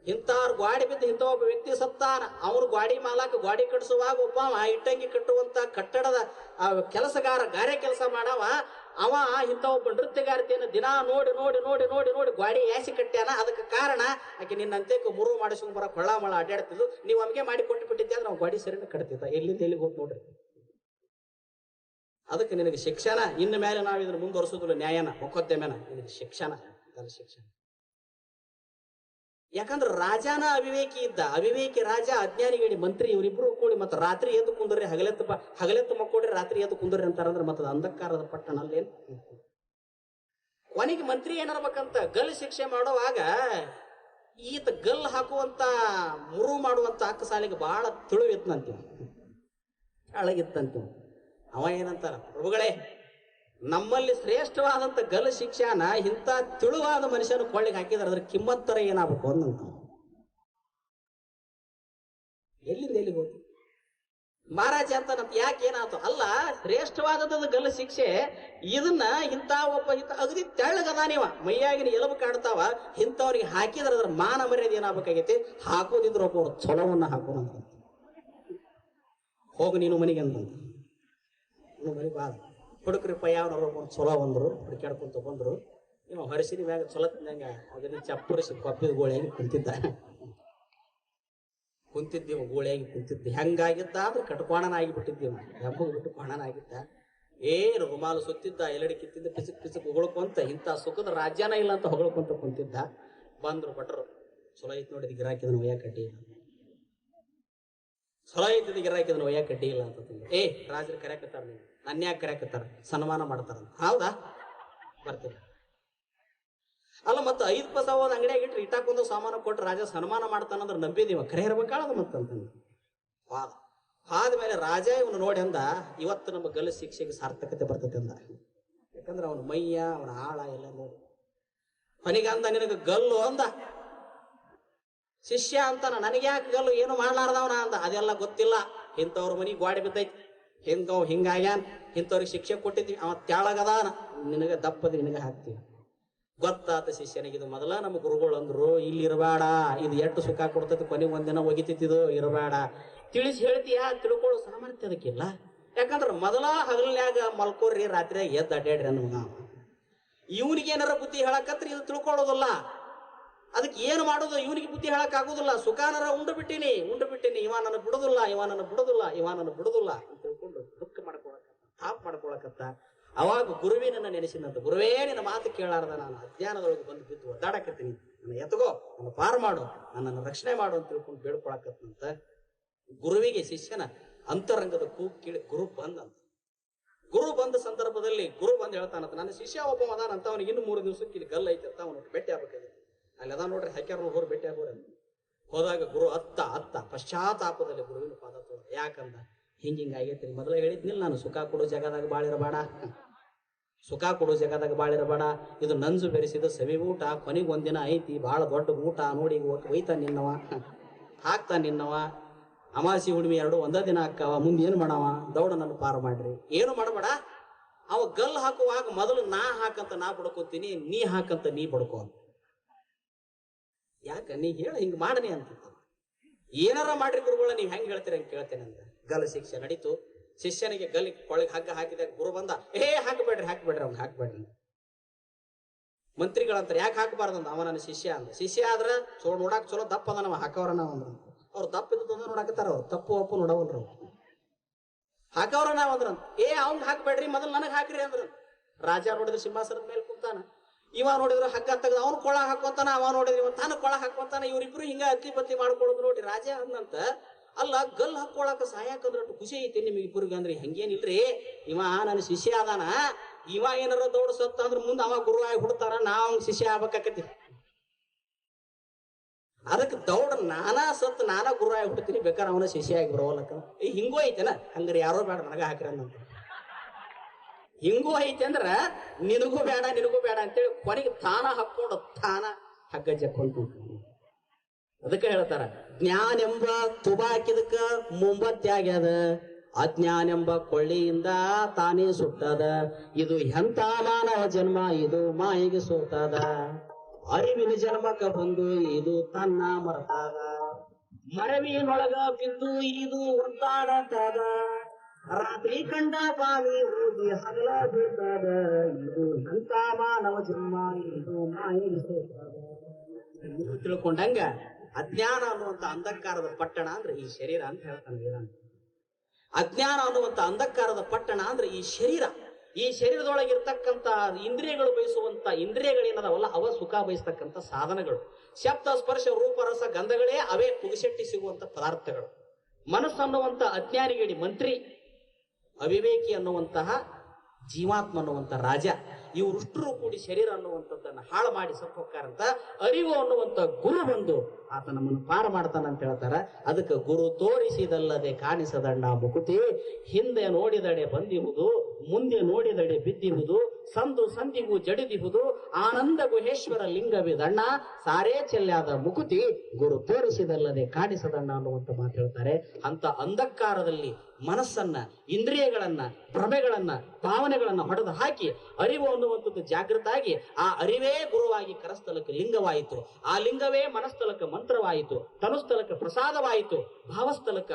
ಇಂಥವ್ರ ಗಾಡಿ ಬಿದ್ದು ಇಂಥ ಒಬ್ಬ ವ್ಯಕ್ತಿ ಸತ್ತಾನ. ಅವ್ರ ಗಾಡಿ ಮಾಲಕ ಗಾಡಿ ಕಟ್ಟಿಸುವಾಗ ಒಬ್ಬ ಆ ಇಟ್ಟಂಗಿ ಕಟ್ಟುವಂತ ಕಟ್ಟಡದ ಆ ಕೆಲಸಗಾರ, ಗಾರೆ ಕೆಲಸ ಮಾಡವ. ಅವ ಇಂಥ ಒಬ್ಬ ನೃತ್ಯಗಾರತಿಯನ್ನು ದಿನಾ ನೋಡಿ ನೋಡಿ ನೋಡಿ ನೋಡಿ ನೋಡಿ ಗ್ವಾಡಿ ಯಾಸಿ ಕಟ್ಟ್ಯಾನ. ಅದಕ್ಕೆ ಕಾರಣ, ಆಕೆ ನಿನ್ನಂತೆ ಮುರು ಮಾಡಿಸ್ಕೊಂಡು ಬರ ಕೊಳ್ಳ ಮಳ ಅಡ್ಡಾಡ್ತಿದ್ದು ನೀವು ಅಮಗೆ ಮಾಡಿ ಕೊಟ್ಟು ಬಿಟ್ಟಿದ್ದೆ ಅಂದ್ರೆ ನಾವು ಗಾಡಿ ಸರಿನ ಕಟ್ತಿದ್ದ. ಎಲ್ಲಿಂದ ಎಲ್ಲಿಗೆ ಹೋಗಿ ನೋಡ್ರಿ. ಅದಕ್ಕೆ ನಿನಗೆ ಶಿಕ್ಷಣ, ಇನ್ನು ಮೇಲೆ ನಾವು ಇದನ್ನು ಮುಂದುವರಿಸೋದಿಲ್ಲ ನ್ಯಾಯನ ಮೊಕದ್ದಮೆನ ನಿನಗೆ ಶಿಕ್ಷಣ ಶಿಕ್ಷಣ. ಯಾಕಂದ್ರೆ ರಾಜಾನ ಅವಿವೇಕಿ ಇದ್ದ, ಅವಿವೇಕಿ ರಾಜ ಅಜ್ಞಾನಿಗಡಿ ಮಂತ್ರಿ, ಇವರಿಬ್ರು ಕೂಡಿ ಮತ್ತೆ ರಾತ್ರಿ ಎದ್ದು ಕುಂದ್ರಿ, ಹಗಲೆತ್ತು ಹಗಲೆತ್ತು ಮಕ್ಕೊಡ್ರಿ ರಾತ್ರಿ ಎದ್ದು ಕುಂದ್ರಿ ಅಂತಾರಂದ್ರೆ ಮತ್ತೆ ಅಂಧಕಾರದ ಪಟ್ಟಣ ಅಲ್ಲೇನು ಕೊನೆಗೆ ಮಂತ್ರಿ ಏನಿರ್ಬೇಕಂತ ಗಲ್ ಶಿಕ್ಷೆ ಮಾಡುವಾಗ ಈತ ಗಲ್ ಹಾಕುವಂತ, ಮುರು ಮಾಡುವಂತ ಅಕ್ಕ ಸಾಲಿಗೆ ಬಹಳ ತಿಳಿವಿತ್ತಂತೀವಿ ಅಳಗಿತ್ತಂತೀವಿ ಅವ ಏನಂತಾರ, ಪ್ರಭುಗಳೇ ನಮ್ಮಲ್ಲಿ ಶ್ರೇಷ್ಠವಾದಂಥ ಗಲ ಶಿಕ್ಷಾನ ಇಂಥ ತಿಳುವಾದ ಮನುಷ್ಯನ ಕೊಳ್ಳಿಗೆ ಹಾಕಿದ್ರೆ ಅದ್ರ ಕಿಮ್ಮತ್ತರ ಏನಾಗಬೇಕು ಅಂದಂತ. ಎಲ್ಲಿಂದ ಎಲ್ಲಿಗೆ ಹೋಗಿ ಮಹಾರಾಜ ಅಂತ ನಮ್ಗೆ ಯಾಕೆ ಏನಾಯ್ತು? ಅಲ್ಲ ಶ್ರೇಷ್ಠವಾದದ್ದು ಗಲ್ಲ ಶಿಕ್ಷೆ, ಇದನ್ನ ಇಂಥ ಒಬ್ಬ ಇಂಥ ಅಗದಿ ತೆಳ್ಳಗದಾನಿವ ಮೈಯಾಗಿನ ಎಲುಬು ಕಾಡ್ತಾವ ಇಂಥವ್ರಿಗೆ ಹಾಕಿದ್ರೆ ಅದ್ರ ಮಾನ ಮರ್ಯಾದೆ ಏನಾಗಬೇಕಾಗೈತಿ? ಹಾಕೋದಿದ್ರೆ ಒಬ್ಬ ಚೊಲವನ್ನ ಹಾಕೋಣಂತ ಹೋಗು ನೀನು ಮನೆಗೆ ಅಂತ ನೀನು ಮನೆಗೆ ಬಾ. ಹುಡುಕ್ರಿಪ್ಪ ಯಾವ್ದಾರು ಒಂದು ಚೊಲೋ ಬಂದ್ರು ಹುಡುಕ್ಯಾಡ್ಕೊಂತ ಬಂದರು. ಇವ ಹರಿಸಿನ ಮ್ಯಾಗ ಚೊಲತ್ನಂಗ ಅದನ್ನ ಚಪ್ಪರಿಸಿ ಕೊಪ್ಪಿದ ಗೋಳಿಯಾಗಿ ಕುಂತಿದ್ದ. ಕುಂತಿದ್ದೀವ ಗೋಳಿಯಾಗಿ ಕುಂತಿದ್ದ. ಹೆಂಗಾಗಿದ್ದ ಅಂದ್ರೆ ಕಟ್ಕೋಣನಾಗಿ ಬಿಟ್ಟಿದ್ದೀವ ಹೆಬ್ಬಗೆ ಬಿಟ್ಟು ಕೋಣನಾಗಿದ್ದ ಏನು ರುಮಾಲು ಸುತ್ತಿದ್ದ, ಎಲ್ಲಡಿ ಕಿತ್ತಿದ್ದ, ಪಿಸಕ್ ಪಿಸಕ್ ಹೊಗಳ್ಕೊಂತ ಇಂಥ ಸುಖದ ರಾಜ್ಯನ ಇಲ್ಲ ಅಂತ ಹೊಗಳ್ಕೊಂತ ಕುಂತಿದ್ದ. ಬಂದ್ರು ಭಟ್ರು, ಚಲೋ ಐತ್ ನೋಡಿದ ಗಿರಾಕಿದನ ಒಯ್ಯ ಕಟ್ಟಿ ಇಲ್ಲ. ಚಲೋ ಐತಿದ ಗಿರಾಕಿದನ ಒಯ್ಯ ಕಟ್ಟಿ ಇಲ್ಲ ಅಂತ ಏ ರಾಜರು ಕರೆಯಕತ್ತಾರ ನೀವು ನನ್ನ ಕರೆಯಕತ್ತಾರ ಸನ್ಮಾನ ಮಾಡ್ತಾರ ಹೌದಾ? ಬರ್ತೀವಿ ಅಲ್ಲ, ಮತ್ತೆ ಐದು ಪಸ ಹೋದ ಅಂಗಡಿಯಾಗ ಇಟ್ರಿ ಇಟ್ಟಾಕೊಂದು ಸಾಮಾನು ಕೊಟ್ಟು ರಾಜ ಸನ್ಮಾನ ಮಾಡ್ತಾನಂದ್ರೆ ನಂಬಿದೀವ ಕರೆ ಇರ್ಬೇಕಾಳದ ಮತ್ತಂತ ವಾದ. ಆದ್ಮೇಲೆ ರಾಜ ಇವನು ನೋಡಿ ಅಂದ, ಇವತ್ತು ನಮ್ಮ ಗಲ್ಲು ಶಿಕ್ಷೆಗೆ ಸಾರ್ಥಕತೆ ಬರ್ತೈತೆ ಅಂದ. ಯಾಕಂದ್ರೆ ಅವನ ಮೈಯ, ಅವನ ಆಳ ಎಲ್ಲ ನೋಡಿ. ಕೊನೆಗಂದ ನಿನಗೆ ಗಲ್ಲು ಅಂದ. ಶಿಷ್ಯ ಅಂತಾನ ನನಗೆ ಯಾಕೆ ಗಲ್ಲು? ಏನು ಮಾಡ್ಲಾರ್ದವನ? ಅಂದ. ಅದೆಲ್ಲ ಗೊತ್ತಿಲ್ಲ. ಇಂಥವ್ರ ಮನೆ ಗೋಡೆ ಬಿದ್ದೈತಿ. ಹಿಂಗವ್ ಹಿಂಗಾಗ್ಯಾನ, ಇಂಥವ್ರಿಗೆ ಶಿಕ್ಷೆ ಕೊಟ್ಟಿದ್ವಿ, ಅವ ತ್ಯಾಳಗದಾನ. ನಿನಗೆ ದಪ್ಪದ ನಿನಗೆ ಹಾಕ್ತೀವಿ. ಗೊತ್ತಾತ ಶಿಷ್ಯನಿಗೆ, ಇದು ಮೊದಲ ನಮ್ಮ ಗುರುಗಳು ಅಂದ್ರು, ಇಲ್ಲಿ ಇರಬೇಡ, ಇದು ಎಷ್ಟು ಸುಖ ಕೊಡ್ತೈತಿ ಕೊನೆಗೆ ಒಂದಿನ ಒಗಿತಿದ್ದು ಇರಬೇಡ. ತಿಳಿಸಿ ಹೇಳ್ತೀಯಾ, ತಿಳ್ಕೊಳ್ಳೋ ಸಾಮರ್ಥ್ಯ ಅದಕ್ಕಿಲ್ಲ. ಯಾಕಂದ್ರೆ ಮೊದಲ ಹಗಲ್ನ್ಯಾಗ ಮಲ್ಕೋರಿ ರಾತ್ರಿ ಎದ್ದು ಅಡ್ಡಾಡ್ರಿ ಅನ್ನ ಇವನಿಗೆ ಏನಾರ ಬುದ್ಧಿ ಹೇಳಕತ್ರಿ, ಇದು ತಿಳ್ಕೊಳ್ಳೋದಿಲ್ಲ. ಅದಕ್ಕೆ ಏನು ಮಾಡೋದು? ಇವನಿಗೆ ಬುದ್ಧಿ ಹೇಳಕ್ ಆಗುದಿಲ್ಲ. ಸುಖಾನರ ಉಂಡು ಬಿಟ್ಟಿನಿ. ಉಂಡು ಬಿಟ್ಟಿನಿ. ಇವ ನನ್ನ ಬಿಡುದಿಲ್ಲ. ಇವ ನನ್ನ ಬಿಡುದಿಲ್ಲ. ಇವ ಬಿಡುದಿಲ್ಲ ಅಂತ ತಿಳ್ಕೊಂಡು ದುಃಖ ಮಾಡ್ಕೊಳಕತ್ತ ತಾಪ್ ಮಾಡ್ಕೊಳಕತ್ತ. ಅವಾಗ ಗುರುವಿನನ್ನ ನೆನೆಸಿದಂತ. ಗುರುವೇ ನಿನ್ನ ಮಾತು ಕೇಳಾರ್ದ. ನಾನು ಅಜ್ಞಾನದೊಳಗೆ ಬಂದು ಬಿದ್ದು ಒದ್ದಾಡಕತ್ತೀನಿ ನನ್ನ ಎತ್ತಗೋ ನನ್ನ ಪಾರು ಮಾಡು, ನನ್ನನ್ನು ರಕ್ಷಣೆ ಮಾಡು ಅಂತ ತಿಳ್ಕೊಂಡು ಬೇಡ್ಕೊಳಕತ್ತಂತ ಗುರುವಿಗೆ ಶಿಷ್ಯನ ಅಂತರಂಗದ ಕೂಗ್ ಕೇಳಿ ಗುರು ಬಂದಂತ. ಗುರು ಬಂದ ಸಂದರ್ಭದಲ್ಲಿ ಗುರು ಬಂದು ಹೇಳ್ತಾನಂತ. ನನ್ನ ಶಿಷ್ಯ ಒಬ್ಬ ಅದಾನ ಅಂತ ಅವನಿಗೆ ಇನ್ನು ಮೂರು ದಿವಸಕ್ಕೆ ಇಲ್ಲಿ ಗಲ್ಲ ಐತೆ ಅಂತ ಅವನು ಭೇಟಿ ಆಗ್ಬೇಕಾಗಿತ್ತು. ಅಲ್ಲಿ ಅದ ನೋಡ್ರಿ ಹಾಕ್ಯಾರ ಹೋರ್ ಭೇಟಿ ಆಗೋರ ಹೋದಾಗ ಗುರು ಅತ್ತ ಅತ್ತ ಪಶ್ಚಾತ್ತಾಪದಲ್ಲಿ ಗುರುವಿನ ಪಾದ ತೋರ ಯಾಕಂದ? ಹಿಂಗ ಹಿಂಗ ಆಗೈತಿ ಮೊದಲ ಹೇಳಿದ್ನಿಲ್ಲ ನಾನು, ಸುಖ ಕೊಡೋ ಜಾಗದಾಗ ಬಾಳಿರಬೇಡ ಸುಖ ಕೊಡೋ ಜಾಗದಾಗ ಬಾಳಿರಬೇಡ ಇದು ನಂಜು ಬೆರೆಸಿದ ಸವಿ ಊಟ, ಕೊನೆಗೆ ಒಂದಿನ ಐತಿ ಬಹಳ ದೊಡ್ಡ ಊಟ, ನೋಡಿ ಒಯ್ತಾ ನಿನ್ನವ. ಹಾಕ್ತಾ ನಿನ್ನವ. ಅಮಾಸಿ ಹುಣ್ಣಿಮೆ ಎರಡು, ಒಂದೇ ದಿನ ಹಾಕವ, ಮುಂದೆ ಏನು ಮಾಡವ? ದೌಡ ನನ್ನ ಪಾರು ಮಾಡ್ರಿ. ಏನು ಮಾಡಬೇಡ? ಅವ ಗಲ್ ಹಾಕುವಾಗ ಮೊದಲು ನಾ ಹಾಕಂತ ನಾ ಬಡ್ಕೋತೀನಿ ನೀ ಹಾಕಂತ ನೀ ಬಡ್ಕೋ ಯಾಕ? ನೀ ಹೇಳ, ಹಿಂಗ್ ಮಾಡನಿ ಅಂತ ಏನಾರ ಮಾಡ್ರಿ ಗುರುಗಳ ನೀವ್ ಹೆಂಗ್ ಹೇಳ್ತೀರಿ ಅಂತ ಕೇಳ್ತೇನೆ ಅಂತ ಗಲ್ ಶಿಕ್ಷೆ ನಡೀತು. ಶಿಷ್ಯನಿಗೆ ಗಲ್ ಕೊಳಗೆ ಹಗ್ಗ ಹಾಕಿದಾಗ ಗುರು ಬಂದ, ಏ, ಹಾಕಬೇಡ್ರಿ, ಹಾಕ್ಬೇಡ್ರಿ. ಅವ್ನ್ ಹಾಕ್ಬೇಡ್ರಿ. ಮಂತ್ರಿಗಳಂತ ಯಾಕೆ ಹಾಕಬಾರ್ದಂತ ಅವ ನನ್ನ ಶಿಷ್ಯ. ಅಂದ. ಶಿಷ್ಯ ಆದ್ರ ಚೋ ನೋಡಾಕ್ ಚಲೋ ದಪ್ಪ ಅದ ನಾವು ಹಾಕವ್ರ ನಾವ್ ಅಂದ್ರ ಅವ್ರು ದಪ್ಪ ಇದ್ದು ನೋಡಾಕತ್ತಾರ ಅವ್ರು. ತಪ್ಪು ಒಪ್ಪು ನೋಡವಲ್ರ ಹಾಕವ್ರ ನಾವ್ ಅಂದ್ರಂತ. ಏ ಅವ್ನ್ ಹಾಕ್ಬೇಡ್ರಿ, ಮೊದಲ್ ನನಗ್ ಹಾಕ್ರಿ ಅಂದ್ರ ರಾಜ ನೋಡಿದ್ರೆ ಸಿಂಹಾಸನದ ಮೇಲೆ ಕುಂತಾನ. ಇವ ನೋಡಿದ್ರು ಹಗ್ಗ ತೆಗ್ದು ಅವ್ನು ಕೊಳ ಹಾಕೋತಾನ ಅವ ನೋಡಿದ್ರೆ ಇವ ತಾನು ಕೊಳ ಹಾಕೋತಾನ ಇವ್ರಿಬ್ರು ಹಿಂಗ ಅತಿ ಬತ್ತಿ ಮಾಡ್ಕೊಳ್ಳೋದು ನೋಡಿ ರಾಜ ಅಂದಂತ ಅಲ್ಲ ಗಲ್ ಹಾಕೊಳಕ ಸಹಾಯಕಂದ್ರೆ ಅಷ್ಟು ಖುಷಿ ಐತಿ ನಿಮಗೆ ಇಬ್ಬರಿಗೆ ಅಂದ್ರೆ ಹಂಗೇನಿಲ್ರಿ ಇವ ನನ್ನ ಶಿಷ್ಯ ಅದಾನ, ಇವ ಏನಾರ ದೌಡ ಸತ್ತ ಅಂದ್ರೆ ಮುಂದೆ ಅವ ಗುರು ಆಗಿ ಹುಡ್ತಾರ ನಾವ್ ಅವ್ನ ಶಿಷ್ಯ ಆಗ್ಬೇಕಾಕತಿ ಅದಕ್ಕೆ ದೌಡ ನಾನಾ ಸತ್ತು ನಾನಾ ಗುರು ಆಗಿ ಹುಡ್ತೀನಿ ಬೇಕಾದ್ರೆ ಅವನ ಶಿಷ್ಯ ಆಗಿ ಬರೋಲ್ಲಕ್ಕ ಹಿಂಗೋ ಐತೆನ? ಹಂಗಾರೆ ಯಾರೋ ಬೇಡ ನನಗ ಹಾಕ್ರಿ ಅನ್ನಂತ ಹಿಂಗೂ ಐತೆ ಅಂದ್ರ ನಿನಗೂ ಬೇಡ ನಿನಗೂ ಬೇಡ ಅಂತೇಳಿ ಕೊನೆಗೆ ತಾನ ಹಾಕೊಂಡು ತಾನ ಹಗ್ಗ ಜಕ್ಕೊಂಡು ಅದಕ್ಕೆ ಹೇಳ್ತಾರ ಜ್ಞಾನ ಎಂಬ ತುಬಾಕಿದಕ್ಕ ಮುಂಬತ್ತಿ ಆಗ್ಯದ ಅಜ್ಞಾನೆಂಬ ಕೊಳ್ಳಿಯಿಂದ ತಾನೇ ಸುಟ್ಟದ. ಇದು ಎಂತ ಮಾನವ ಜನ್ಮ, ಇದು ಮಾಯಿಗೆ ಸೋತದ. ಅರಿವಿನ ಜನ್ಮಕ್ಕ ಬಂದು ಇದು ತನ್ನ ಮರತಾದ. ಮರವಿನೊಳಗ ಬಿದ್ದು ಇದು ಒತ್ತಾಡತದ ರಾತ್ರಿ ಕಂಡ ಬಾವಿ ಹೋಗಿ ಹಗಲ ಬೀಳ್ತದ ಇದು ಎಂತ ಮಾನವ ಜನ್ಮ, ಇದು ಮಾಯಿ ನೀವು ತಿಳ್ಕೊಂಡಂಗ ಅಜ್ಞಾನ ಅನ್ನುವಂತ ಅಂಧಕಾರದ ಪಟ್ಟಣ ಅಂದ್ರೆ ಈ ಶರೀರ ಅಂತ ಹೇಳ್ತಾನೆ ಅಜ್ಞಾನ ಅನ್ನುವಂತ ಅಂಧಕಾರದ ಪಟ್ಟಣ ಅಂದ್ರೆ ಈ ಶರೀರ. ಈ ಶರೀರದೊಳಗಿರ್ತಕ್ಕಂತ ಇಂದ್ರಿಯಗಳು ಬಯಸುವಂತ ಇಂದ್ರಿಯಗಳೇನದವಲ್ಲ ಅವ ಸುಖ ಬಯಸ್ತಕ್ಕಂಥ ಸಾಧನಗಳು. ಶಬ್ದ, ಸ್ಪರ್ಶ, ರೂಪ, ರಸ, ಗಂಧಗಳೇ ಅವೇ ಪುಗಸೆಟ್ಟಿ ಸಿಗುವಂತ ಪದಾರ್ಥಗಳು. ಮನಸ್ಸನ್ನುವಂತ ಅಜ್ಞಾನಿಗಡಿ ಮಂತ್ರಿ. ಅವಿವೇಕಿ ಅನ್ನುವಂತಹ ಜೀವಾತ್ಮ ಅನ್ನುವಂಥ ರಾಜ ಇವರುಷ್ಟರು ಕೂಡಿ ಶರೀರ ಅನ್ನುವಂಥದ್ದನ್ನು ಹಾಳು ಮಾಡಿ ಸತ್ತೋಕ್ಕಾರಂತ ಅರಿವು ಅನ್ನುವಂಥ ಗುರು ಬಂದು ಆತ ನಮ್ಮನ್ನು ಪಾರ ಮಾಡ್ತಾನಂತ ಹೇಳ್ತಾರ. ಅದಕ್ಕೆ ಗುರು ತೋರಿಸಿದಲ್ಲದೆ ಕಾಣಿಸದಣ್ಣ ಮುಕುತಿ, ಹಿಂದೆ ನೋಡಿದಡೆ ಬಂದಿಹುದು ಮುಂದೆ ನೋಡಿದಡೆ ಬಿದ್ದಿಹುದು ಸಂದು ಸಂದಿಗೂ ಜಡಿದಿಹುದು ಆನಂದ ಗುಹೇಶ್ವರ ಲಿಂಗವಿದಣ್ಣ, ಸಾರೇ ಚೆಲ್ಲಾದ ಮುಕುತಿ ಗುರು ತೋರಿಸಿದಲ್ಲದೆ ಕಾಣಿಸದಣ್ಣ ಅನ್ನುವಂತ ಮಾತು ಹೇಳ್ತಾರೆ. ಅಂತ ಅಂಧಕಾರದಲ್ಲಿ ಮನಸ್ಸನ್ನ, ಇಂದ್ರಿಯಗಳನ್ನ, ಭ್ರಮೆಗಳನ್ನ, ಭಾವನೆಗಳನ್ನ ಹೊಡೆದು ಹಾಕಿ ಅರಿವು ಅನ್ನುವಂಥದ್ದು ಜಾಗೃತ ಆಗಿ ಆ ಅರಿವೇ ಗುರುವಾಗಿ ಕರಸ್ಥಲಕ್ಕೆ ಲಿಂಗವಾಯಿತು. ಆ ಲಿಂಗವೇ ಮನಸ್ಥಲಕ್ಕೆ ಮಂತ್ರವಾಯಿತು, ತನುಸ್ಥಲಕ್ಕೆ ಪ್ರಸಾದವಾಯಿತು, ಭಾವಸ್ಥಲಕ್ಕ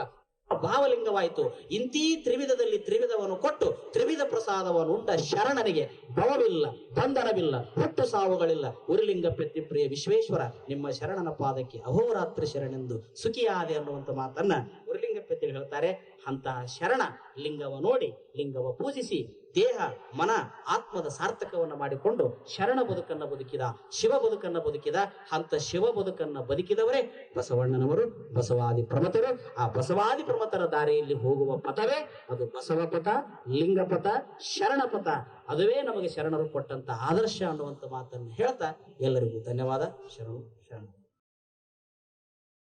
ಭಾವಲಿಂಗವಾಯಿತು. ಇಂತೀ ತ್ರಿವಿಧದಲ್ಲಿ ತ್ರಿವಿಧವನ್ನು ಕೊಟ್ಟು ತ್ರಿವಿಧ ಪ್ರಸಾದವನ್ನು ಉಂಟ ಶರಣನಿಗೆ ಬಲವಿಲ್ಲ, ಬಂಧನವಿಲ್ಲ, ಹುಟ್ಟು ಸಾವುಗಳಿಲ್ಲ. ಉರಿಲಿಂಗ ಪ್ರತಿಪ್ರಿಯ ವಿಶ್ವೇಶ್ವರ, ನಿಮ್ಮ ಶರಣನ ಪಾದಕ್ಕೆ ಅಹೋರಾತ್ರಿ ಶರಣೆಂದು ಸುಖಿಯಾದೆ ಅನ್ನುವಂತ ಮಾತನ್ನ ಉರಿಲಿಂಗ ಪ್ರತಿ ಹೇಳ್ತಾರೆ. ಅಂತಹ ಶರಣ ಲಿಂಗವ ನೋಡಿ, ಲಿಂಗವ ಪೂಜಿಸಿ ದೇಹ, ಮನ, ಆತ್ಮದ ಸಾರ್ಥಕವನ್ನು ಮಾಡಿಕೊಂಡು ಶರಣ ಬದುಕನ್ನ ಬದುಕಿದ, ಶಿವ ಬದುಕನ್ನ ಬದುಕಿದ, ಅಂತ ಶಿವ ಬದುಕನ್ನ ಬದುಕಿದವರೇ ಬಸವಣ್ಣನವರು, ಬಸವಾದಿ ಪ್ರಮತರು. ಆ ಬಸವಾದಿ ಪ್ರಮತರ ದಾರಿಯಲ್ಲಿ ಹೋಗುವ ಪಥವೇ ಅದು ಬಸವ ಪಥ, ಲಿಂಗ ಪಥ, ಶರಣ ಪಥ. ಅದುವೇ ನಮಗೆ ಶರಣರು ಕೊಟ್ಟಂತ ಆದರ್ಶ ಅನ್ನುವಂತ ಮಾತನ್ನು ಹೇಳ್ತಾ ಎಲ್ಲರಿಗೂ ಧನ್ಯವಾದ. ಶರಣು, ಶರಣ.